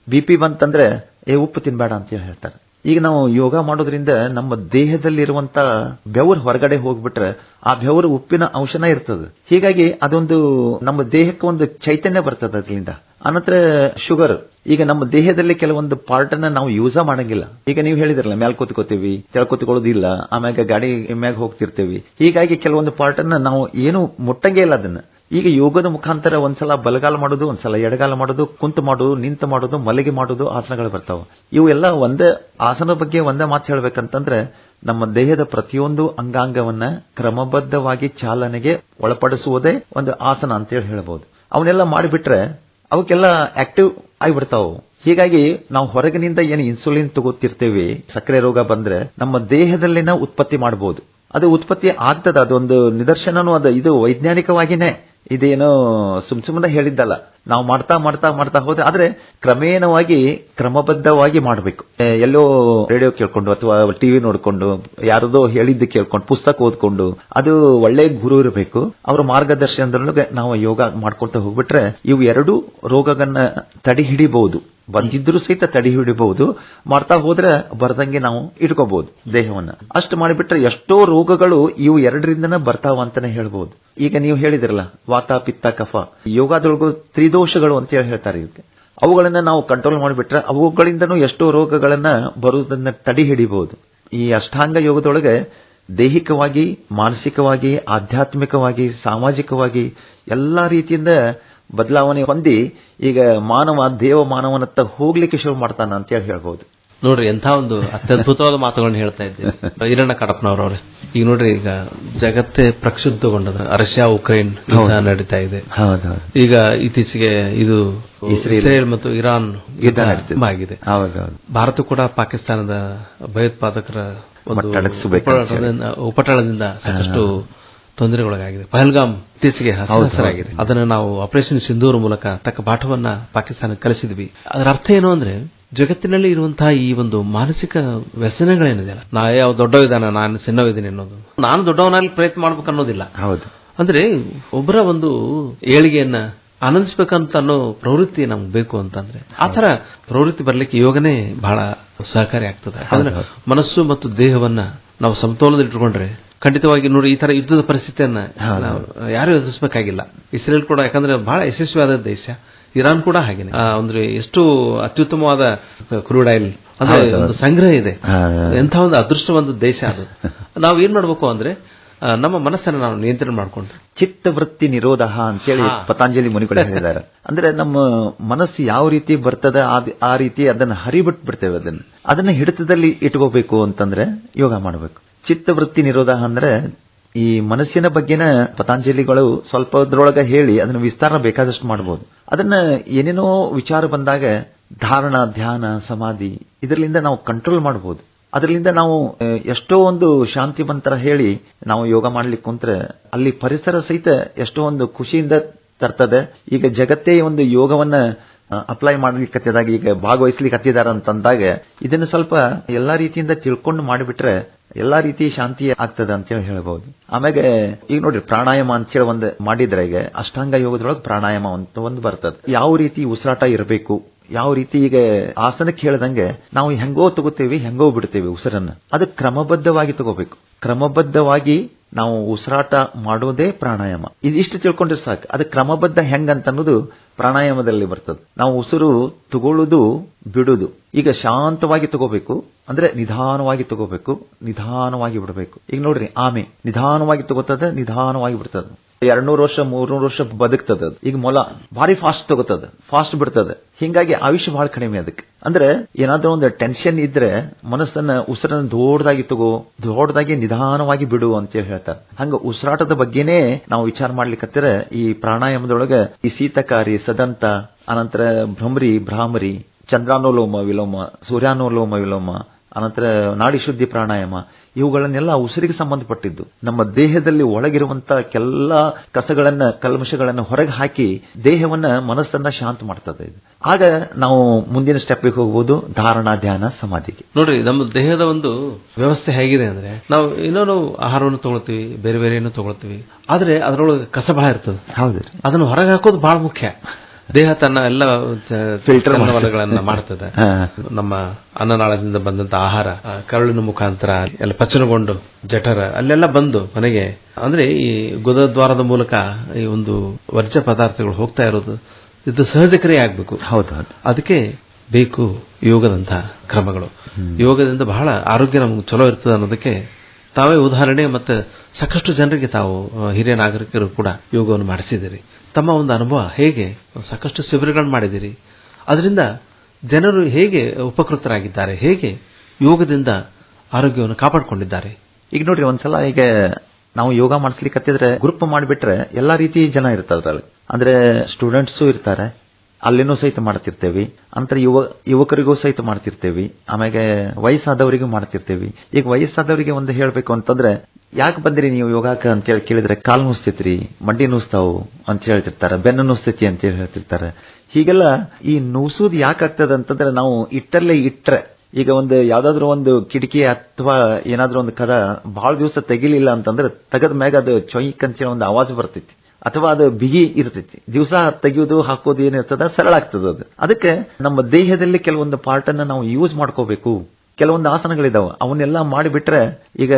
ಬಿ ಪಿ ಬಂತಂದ್ರೆ, ಏ, ಉಪ್ಪು ತಿನ್ಬೇಡ ಅಂತ ಹೇಳಿ ಹೇಳ್ತಾರೆ. ಈಗ ನಾವು ಯೋಗ ಮಾಡೋದ್ರಿಂದ ನಮ್ಮ ದೇಹದಲ್ಲಿರುವಂತ ಬೆವರು ಹೊರಗಡೆ ಹೋಗ್ಬಿಟ್ರೆ ಆ ಬೆವರು ಉಪ್ಪಿನ ಅಂಶನ ಇರ್ತದೆ. ಹೀಗಾಗಿ ಅದೊಂದು ನಮ್ಮ ದೇಹಕ್ಕೆ ಒಂದು ಚೈತನ್ಯ ಬರ್ತದೆ ಅದರಿಂದ. ಅನಂತರ ಶುಗರ್. ಈಗ ನಮ್ಮ ದೇಹದಲ್ಲಿ ಕೆಲವೊಂದು ಪಾರ್ಟ್ ಅನ್ನ ನಾವು ಯೂಸ ಮಾಡಂಗಿಲ್ಲ. ಈಗ ನೀವು ಹೇಳಿದ್ರಲ್ಲ, ಮ್ಯಾಲ್ ಕೂತ್ಕೋತೀವಿ ಕೆಳ ಕೂತ್ಕೊಳ್ಳೋದಿಲ್ಲ, ಆಮ್ಯಾಗ ಗಾಡಿ ಮ್ಯಾಗ ಹೋಗ್ತಿರ್ತೀವಿ. ಹೀಗಾಗಿ ಕೆಲವೊಂದು ಪಾರ್ಟ್ ಅನ್ನ ನಾವು ಏನು ಮುಟ್ಟಂಗೇ ಇಲ್ಲ ಅದನ್ನ. ಈಗ ಯೋಗದ ಮುಖಾಂತರ ಒಂದ್ಸಲ ಬಲಗಾಲ ಮಾಡೋದು, ಒಂದ್ಸಲ ಎಡಗಾಲ ಮಾಡೋದು, ಕುಂತು ಮಾಡೋದು, ನಿಂತು ಮಾಡೋದು, ಮಲಗಿ ಮಾಡೋದು ಆಸನಗಳು ಬರ್ತಾವೆ. ಇವು ಎಲ್ಲ ಒಂದೇ ಆಸನ ಬಗ್ಗೆ ಒಂದೇ ಮಾತು ಹೇಳ್ಬೇಕಂತಂದ್ರೆ ನಮ್ಮ ದೇಹದ ಪ್ರತಿಯೊಂದು ಅಂಗಾಂಗವನ್ನ ಕ್ರಮಬದ್ಧವಾಗಿ ಚಾಲನೆಗೆ ಒಳಪಡಿಸುವುದೇ ಒಂದು ಆಸನ ಅಂತೇಳಿ ಹೇಳ್ಬೋದು. ಅವನ್ನೆಲ್ಲ ಮಾಡಿಬಿಟ್ರೆ ಅವಕ್ಕೆಲ್ಲ ಆಕ್ಟಿವ್ ಆಗಿಬಿಡ್ತಾವು. ಹೀಗಾಗಿ ನಾವು ಹೊರಗಿನಿಂದ ಏನು ಇನ್ಸುಲಿನ್ ತಗೋತಿರ್ತೇವೆ, ಸಕ್ಕರೆ ರೋಗ ಬಂದ್ರೆ ನಮ್ಮ ದೇಹದಲ್ಲಿನ ಉತ್ಪತ್ತಿ ಮಾಡಬಹುದು ಅದು ಉತ್ಪತ್ತಿ ಆಗ್ತದ, ಅದೊಂದು ನಿದರ್ಶನನೂ ಅದು, ಇದು ವೈಜ್ಞಾನಿಕವಾಗಿನೇ. ಇದೇನೋ ಸುಮ್ ಸುಮ್ಮನೆ ಹೇಳಿದ್ದಲ್ಲ. ನಾವು ಮಾಡ್ತಾ ಮಾಡ್ತಾ ಮಾಡ್ತಾ ಹೋದ್ರೆ ಆದ್ರೆ ಕ್ರಮೇಣವಾಗಿ ಕ್ರಮಬದ್ಧವಾಗಿ ಮಾಡಬೇಕು. ಎಲ್ಲೋ ರೇಡಿಯೋ ಕೇಳ್ಕೊಂಡು ಅಥವಾ ಟಿವಿ ನೋಡಿಕೊಂಡು ಯಾರದೋ ಹೇಳಿದ್ದು ಕೇಳ್ಕೊಂಡು ಪುಸ್ತಕ ಓದ್ಕೊಂಡು ಅದು ಒಳ್ಳೆ ಗುರು ಇರಬೇಕು. ಅವರ ಮಾರ್ಗದರ್ಶನದೊಳಗೆ ನಾವು ಯೋಗ ಮಾಡ್ಕೊಳ್ತಾ ಹೋಗ್ಬಿಟ್ರೆ ಇವು ಎರಡು ರೋಗಗಳನ್ನ ತಡೆ ಹಿಡಿಬಹುದು ಬಂದಿದ್ರು ಸಹಿತ ತಡೆ ಹಿಡಿಬಹುದು, ಮಾಡ್ತಾ ಹೋದ್ರೆ ಬರ್ದಂಗೆ ನಾವು ಇಟ್ಕೋಬಹುದು ದೇಹವನ್ನ. ಅಷ್ಟು ಮಾಡಿಬಿಟ್ರೆ ಎಷ್ಟೋ ರೋಗಗಳು ಇವು ಎರಡರಿಂದನೇ ಬರ್ತಾವ ಅಂತಾನೆ ಹೇಳ್ಬಹುದು. ಈಗ ನೀವು ಹೇಳಿದಿರಲ್ಲ, ವಾತ, ಪಿತ್ತ, ಕಫ. ಯೋಗದೊಳಗೂ ತ್ರಿದೋಷಗಳು ಅಂತ ಹೇಳಿ ಹೇಳ್ತಾರೆ ಇದಕ್ಕೆ. ಅವುಗಳನ್ನ ನಾವು ಕಂಟ್ರೋಲ್ ಮಾಡಿಬಿಟ್ರೆ ಅವುಗಳಿಂದನೂ ಎಷ್ಟೋ ರೋಗಗಳನ್ನ ಬರುವುದನ್ನ ತಡೆ ಹಿಡಿಬಹುದು. ಈ ಅಷ್ಟಾಂಗ ಯೋಗದೊಳಗೆ ದೈಹಿಕವಾಗಿ, ಮಾನಸಿಕವಾಗಿ, ಆಧ್ಯಾತ್ಮಿಕವಾಗಿ, ಸಾಮಾಜಿಕವಾಗಿ ಎಲ್ಲಾ ರೀತಿಯಿಂದ ಬದಲಾವಣೆ ಹೊಂದಿ ಈಗ ಮಾನವ ದೇವ ಮಾನವನತ್ತ ಹೋಗ್ಲಿಕ್ಕೆ ಶುರು ಮಾಡ್ತಾನ ಅಂತ ಹೇಳಿ ಹೇಳ್ಬಹುದು ನೋಡ್ರಿ ಎಂಥ ಒಂದು ಅತ್ಯದ್ಭುತವಾದ ಮಾತುಗಳನ್ನ ಹೇಳ್ತಾ ಇದ್ದೀವಿ ಈರಣ್ಣ ಕಡಪ್ನವ್ರವ್ರೆ ಈಗ ನೋಡ್ರಿ ಈಗ ಜಗತ್ತೇ ಪ್ರಕ್ಷುಬ್ಧಗೊಂಡದ ರಷ್ಯಾ ಉಕ್ರೇನ್ ಯುದ್ಧ ನಡೀತಾ ಇದೆ. ಈಗ ಇತ್ತೀಚೆಗೆ ಇದು ಇಸ್ರೇಲ್. ಮತ್ತು ಇರಾನ್ ಯುದ್ಧ. ಆಗಿದೆ. ಭಾರತ ಕೂಡ ಪಾಕಿಸ್ತಾನದ ಭಯೋತ್ಪಾದಕರ ಒಂದು ಉಪಟಳದಿಂದ ಸಾಕಷ್ಟು ತೊಂದರೆಗೊಳಗಾಗಿದೆ. ಪಹಲ್ಗಾಮ್ ಇತ್ತೀಚೆಗೆ ಹಸರಾಗಿದೆ. ಅದನ್ನು ನಾವು ಆಪರೇಷನ್ ಸಿಂಧೂರ್ ಮೂಲಕ ತಕ್ಕ ಪಾಠವನ್ನ ಪಾಕಿಸ್ತಾನ ಕಲಿಸಿದ್ವಿ. ಅದರ ಅರ್ಥ ಏನು ಅಂದ್ರೆ ಜಗತ್ತಿನಲ್ಲಿ ಇರುವಂತಹ ಈ ಒಂದು ಮಾನಸಿಕ ವ್ಯಸನಗಳೇನಿದೆಯಲ್ಲ ನಾ ಯಾವ ದೊಡ್ಡವಿದ್ದಾನ ನಾನು ಸಣ್ಣವಿದ್ದೀನಿ ಅನ್ನೋದು ನಾನು ದೊಡ್ಡವನಾಗಿ ಪ್ರಯತ್ನ ಮಾಡ್ಬೇಕು ಅನ್ನೋದಿಲ್ಲ. ಹೌದು. ಅಂದ್ರೆ ಒಬ್ಬರ ಒಂದು ಏಳಿಗೆಯನ್ನ ಆನಂದಿಸಬೇಕಂತ ಅನ್ನೋ ಪ್ರವೃತ್ತಿ ನಮ್ಗೆ ಬೇಕು ಅಂತಂದ್ರೆ ಆ ತರ ಪ್ರವೃತ್ತಿ ಬರ್ಲಿಕ್ಕೆ ಯೋಗನೇ ಬಹಳ ಸಹಕಾರಿ ಆಗ್ತದೆ. ಮನಸ್ಸು ಮತ್ತು ದೇಹವನ್ನ ನಾವು ಸಮತೋಲನದಲ್ಲಿಟ್ಕೊಂಡ್ರೆ ಖಂಡಿತವಾಗಿ ನೋಡಿ ಈ ತರ ಯುದ್ಧದ ಪರಿಸ್ಥಿತಿಯನ್ನ ನಾವು ಯಾರು ಎದುರಿಸಬೇಕಾಗಿಲ್ಲ. ಇಸ್ರೇಲ್ ಕೂಡ ಯಾಕಂದ್ರೆ ಬಹಳ ಯಶಸ್ವಿಯಾದ ದೇಶ. ಇರಾನ್ ಕೂಡ ಹಾಗೇನೆ. ಅಂದ್ರೆ ಎಷ್ಟು ಅತ್ಯುತ್ತಮವಾದ ಕ್ರೂಡ್ ಆಯಿಲ್ ಅಂದ್ರೆ ಒಂದು ಸಂಗ್ರಹ ಇದೆ. ಎಂಥ ಒಂದು ಅದೃಷ್ಟವಂತ ದೇಶ ಅದು. ನಾವು ಏನ್ ಮಾಡಬೇಕು ಅಂದ್ರೆ ನಮ್ಮ ಮನಸ್ಸನ್ನು ನಾವು ನಿಯಂತ್ರಣ ಚಿತ್ತ ವೃತ್ತಿ ನಿರೋಧ ಅಂತೇಳಿ ಪತಂಜಲಿ ಮುನಿಗಳು ಹೇಳಿದ್ದಾರೆ. ಅಂದ್ರೆ ನಮ್ಮ ಮನಸ್ಸು ಯಾವ ರೀತಿ ಬರ್ತದೆ ಆ ರೀತಿ ಅದನ್ನ ಹರಿಬಿಟ್ಟು ಬಿಡ್ತೇವೆ ಅದನ್ನ. ಅದನ್ನ ಹಿಡಿತದಲ್ಲಿ ಇಟ್ಕೋಬೇಕು ಅಂತಂದ್ರೆ ಯೋಗ ಮಾಡಬೇಕು. ಚಿತ್ತವೃತ್ತಿ ನಿರೋಧ ಅಂದ್ರೆ ಈ ಮನಸ್ಸಿನ ಬಗ್ಗೆನ ಪತಾಂಜಲಿಗಳು ಸ್ವಲ್ಪದ್ರೊಳಗೆ ಹೇಳಿ ಅದನ್ನ ವಿಸ್ತಾರ ಬೇಕಾದಷ್ಟು ಮಾಡಬಹುದು ಅದನ್ನ ಏನೇನೋ ವಿಚಾರ ಬಂದಾಗ ಧಾರಣ ಧ್ಯಾನ ಸಮಾಧಿ ಇದರಿಂದ ನಾವು ಕಂಟ್ರೋಲ್ ಮಾಡಬಹುದು ಅದರಿಂದ ನಾವು ಎಷ್ಟೋ ಒಂದು ಶಾಂತಿವಂತರ ಹೇಳಿ ನಾವು ಯೋಗ ಮಾಡ್ಲಿಕ್ಕೆ ಕುಂತ್ರೆ ಅಲ್ಲಿ ಪರಿಸರ ಸಹಿತ ಎಷ್ಟೋ ಒಂದು ಖುಷಿಯಿಂದ ತರ್ತದೆ. ಈಗ ಜಗತ್ತೇ ಒಂದು ಯೋಗವನ್ನ ಅಪ್ಲೈ ಮಾಡ್ಲಿಕ್ಕೆ ಈಗ ಭಾಗವಹಿಸ್ಲಿಕ್ಕೆ ಹತ್ತಿದಾರ ಅಂತಂದಾಗ, ಇದನ್ನು ಸ್ವಲ್ಪ ಎಲ್ಲಾ ರೀತಿಯಿಂದ ತಿಳ್ಕೊಂಡು ಮಾಡಿಬಿಟ್ರೆ ಎಲ್ಲಾ ರೀತಿ ಶಾಂತಿ ಆಗ್ತದೆ ಅಂತೇಳಿ ಹೇಳಬಹುದು ಆಮೇಲೆ ಈಗ ನೋಡ್ರಿ, ಪ್ರಾಣಾಯಾಮ ಅಂತೇಳಿ ಒಂದು ಮಾಡಿದ್ರೆ ಈಗ ಅಷ್ಟಾಂಗ ಯೋಗದೊಳಗೆ ಪ್ರಾಣಾಯಾಮ ಅಂತ ಒಂದು ಬರ್ತದೆ. ಯಾವ ರೀತಿ ಉಸಿರಾಟ ಇರಬೇಕು ಯಾವ ರೀತಿ ಈಗ ಆಸನಕ್ಕೆ ಹೇಳ್ದಂಗೆ ನಾವು ಹೆಂಗೋ ತಗೋತೇವೆ, ಹೆಂಗೋ ಬಿಡ್ತೇವೆ ಉಸಿರನ್ನ. ಅದು ಕ್ರಮಬದ್ಧವಾಗಿ ತಗೋಬೇಕು. ಕ್ರಮಬದ್ಧವಾಗಿ ನಾವು ಉಸಿರಾಟ ಮಾಡೋದೇ ಪ್ರಾಣಾಯಾಮ. ಇದಿಷ್ಟು ತಿಳ್ಕೊಂಡ್ರೆ ಸಾಕು. ಅದು ಕ್ರಮಬದ್ಧ ಹೆಂಗಂತ ಅನ್ನೋದು ಪ್ರಾಣಾಯಾಮದಲ್ಲಿ ಬರ್ತದೆ. ನಾವು ಉಸಿರು ತಗೊಳ್ಳುದು ಬಿಡುದು. ಈಗ ಶಾಂತವಾಗಿ ತಗೋಬೇಕು. ಅಂದ್ರೆ ನಿಧಾನವಾಗಿ ತಗೋಬೇಕು. ನಿಧಾನವಾಗಿ ಬಿಡಬೇಕು. ಈಗ ನೋಡ್ರಿ, ಆಮೆ. ನಿಧಾನವಾಗಿ ತಗೋತದ, ನಿಧಾನವಾಗಿ ಬಿಡ್ತದ. ಎರಡ್ನೂರು ವರ್ಷ, ಮೂರ್ನೂರು ವರ್ಷ ಬದುಕ್ತದ. ಈಗ ಮೊಲ ಭಾರಿ ಫಾಸ್ಟ್ ತಗೋತದ. ಫಾಸ್ಟ್ ಬಿಡ್ತದ. ಹಿಂಗಾಗಿ ಆಯುಷ್ಯ ಬಹಳ ಕಡಿಮೆ ಅದಕ್ಕೆ. ಅಂದ್ರೆ ಏನಾದ್ರೂ ಒಂದು ಟೆನ್ಷನ್ ಇದ್ರೆ ಮನಸ್ಸನ್ನ, ಉಸಿರನ್ನ ದೊಡ್ಡದಾಗಿ ತಗೋ, ದೊಡ್ಡದಾಗಿ ನಿಧಾನವಾಗಿ ಬಿಡು ಅಂತ ಹೇಳಿ ಹೇಳ್ತಾರೆ. ಹಂಗ ಉಸಿರಾಟದ ಬಗ್ಗೆನೇ ನಾವು ವಿಚಾರ ಮಾಡ್ಲಿಕ್ಕೆ ಈ ಪ್ರಾಣಾಯಾಮದೊಳಗೆ ಈ ಶೀತಕಾರಿ ಸದಂತ ಅನಂತರ ಭ್ರಮರಿ ಭ್ರಾಮರಿ ಚಂದ್ರಾನುಲೋಮ ವಿಲೋಮ ಸೂರ್ಯಾನುಲೋಮ ವಿಲೋಮ ಅನಂತರ ನಾಡಿ ಶುದ್ಧಿ ಪ್ರಾಣಾಯಾಮ ಇವುಗಳನ್ನೆಲ್ಲ ಉಸಿರಿಗೆ ಸಂಬಂಧಪಟ್ಟಿದ್ದು. ನಮ್ಮ ದೇಹದಲ್ಲಿ ಒಳಗಿರುವಂತಹ ಕೆಲ್ಲ ಕಸಗಳನ್ನ ಕಲ್ಮಶಗಳನ್ನು ಹೊರಗೆ ಹಾಕಿ ದೇಹವನ್ನ ಮನಸ್ಸನ್ನ ಶಾಂತ ಮಾಡ್ತದೆ ಆಗ ನಾವು ಮುಂದಿನ ಸ್ಟೆಪ್ಗೆ ಹೋಗಬಹುದು ಧಾರಣಾ ಧ್ಯಾನ ಸಮಾಧಿಗೆ. ನೋಡ್ರಿ ನಮ್ಮ ದೇಹದ ಒಂದು ವ್ಯವಸ್ಥೆ ಹೇಗಿದೆ ಅಂದ್ರೆ ನಾವು ಇನ್ನೊಂದು ಆಹಾರವನ್ನು ತಗೊಳ್ತೀವಿ ಬೇರೆ ಬೇರೆ ಏನೋ ತಗೊಳ್ತೀವಿ ಆದ್ರೆ ಅದರೊಳಗೆ ಕಸ ಬಹಳ ಇರ್ತದೆ. ಹೌದು ಅದನ್ನು ಹೊರಗೆ ಹಾಕೋದು ಬಹಳ ಮುಖ್ಯ. ದೇಹ ತನ್ನ ಎಲ್ಲ ಫಿಲ್ಟರ್ ಮಾಡ್ತದೆ. ಚಲನವಲನಗಳನ್ನ ಮಾಡ್ತದೆ. ನಮ್ಮ ಅನ್ನನಾಳದಿಂದ ಬಂದಂತ ಆಹಾರ ಕರುಳಿನ ಮುಖಾಂತರ ಎಲ್ಲ ಪಚನಗೊಂಡು ಜಠರ ಅಲ್ಲೆಲ್ಲ ಬಂದು ಮನೆಗೆ. ಅಂದ್ರೆ ಈ ಗುದದ್ವಾರದ ಮೂಲಕ ಈ ಒಂದು ವರ್ಜ್ಯ ಪದಾರ್ಥಗಳು ಹೋಗ್ತಾ ಇರೋದು ಇದು ಸಹಜ ಕ್ರಿಯೆ ಆಗ್ಬೇಕು. ಹೌದು ಅದಕ್ಕೆ ಬೇಕು ಯೋಗದಂತ ಕ್ರಮಗಳು. ಯೋಗದಿಂದ ಬಹಳ ಆರೋಗ್ಯ ನಮ್ಗೆ ಚಲೋ ಇರ್ತದೆ ಅನ್ನೋದಕ್ಕೆ ತಾವೇ ಉದಾಹರಣೆ ಮತ್ತೆ ಸಾಕಷ್ಟು ಜನರಿಗೆ ತಾವು ಹಿರಿಯ ನಾಗರಿಕರು ಕೂಡ ಯೋಗವನ್ನು ಮಾಡಿಸಿದಿರಿ ತಮ್ಮ ಒಂದು ಅನುಭವ. ಹೇಗೆ? ಸಾಕಷ್ಟು ಶಿಬಿರಗಳನ್ನು ಮಾಡಿದಿರಿ ಅದರಿಂದ ಜನರು ಹೇಗೆ ಉಪಕೃತರಾಗಿದ್ದಾರೆ? ಹೇಗೆ ಯೋಗದಿಂದ ಆರೋಗ್ಯವನ್ನು ಕಾಪಾಡಿಕೊಂಡಿದ್ದಾರೆ? ಈಗ ನೋಡ್ರಿ, ಒಂದ್ಸಲ ಈಗ ನಾವು ಯೋಗ ಮಾಡಿಸ್ಲಿಕ್ಕತ್ತಿದ್ರೆ ಗ್ರೂಪ್ ಮಾಡಿಬಿಟ್ರೆ ಎಲ್ಲಾ ರೀತಿ ಜನ ಇರ್ತದ್ರಲ್ಲಿ ಅಂದ್ರೆ ಸ್ಟೂಡೆಂಟ್ಸು ಇರ್ತಾರೆ, ಅಲ್ಲಿನೂ ಸಹಿತ ಮಾಡ್ತಿರ್ತೇವಿ. ಅಂತರ ಯುವ, ಯುವಕರಿಗೂ ಸಹಿತ ಮಾಡ್ತಿರ್ತೇವಿ. ಆಮೇಲೆ ವಯಸ್ಸಾದವರಿಗೂ ಮಾಡ್ತಿರ್ತೇವಿ. ಈಗ ವಯಸ್ಸಾದವರಿಗೆ ಒಂದು ಹೇಳಬೇಕು ಅಂತಂದ್ರೆ ಯಾಕೆ ಬಂದ್ರಿ ನೀವು ಯೋಗಕ್ಕೆ ಅಂತ ಹೇಳಿ ಕೇಳಿದ್ರೆ ಕಾಲು ನುಸ್ತೈತ್ರಿ, ಮಂಡಿ ನುಸ್ತಾವು ಅಂತ ಹೇಳ್ತಿರ್ತಾರೆ, ಬೆನ್ನು ನುಸ್ತೈತಿ ಅಂತೇಳಿ ಹೇಳ್ತಿರ್ತಾರೆ. ಹೀಗೆಲ್ಲ ಈ ನುಸೂದ್ ಯಾಕಾಗ್ತದೆ ಅಂತಂದ್ರೆ ನಾವು ಇಟ್ಟಲ್ಲೇ ಇಟ್ಟರೆ ಈಗ ಒಂದು ಯಾವ್ದಾದ್ರು ಒಂದು ಕಿಟಕಿ ಅಥವಾ ಏನಾದ್ರೂ ಒಂದು ಕದ ಬಹಳ ದಿವಸ ತೆಗಿಲಿಲ್ಲ ಅಂತಂದ್ರೆ ತೆಗದ ಮ್ಯಾಗ ಅದು ಚೊಯ್ಕ್ ಅಂತೇಳಿ ಒಂದು ಆವಾಜ್ ಬರ್ತೈತಿ, ಅಥವಾ ಅದು ಬಿಗಿ ಇರ್ತೈತಿ. ದಿವಸ ತೆಗೆಯೋದು ಹಾಕೋದು ಏನಿರ್ತದ, ಸರಳ ಆಗ್ತದ ಅದು. ಅದಕ್ಕೆ ನಮ್ಮ ದೇಹದಲ್ಲಿ ಕೆಲವೊಂದು ಪಾರ್ಟ್ ಅನ್ನ ನಾವು ಯೂಸ್ ಮಾಡ್ಕೋಬೇಕು. ಕೆಲವೊಂದು ಆಸನಗಳಿದಾವೆ. ಅವನ್ನೆಲ್ಲ ಮಾಡಿಬಿಟ್ರೆ ಈಗ,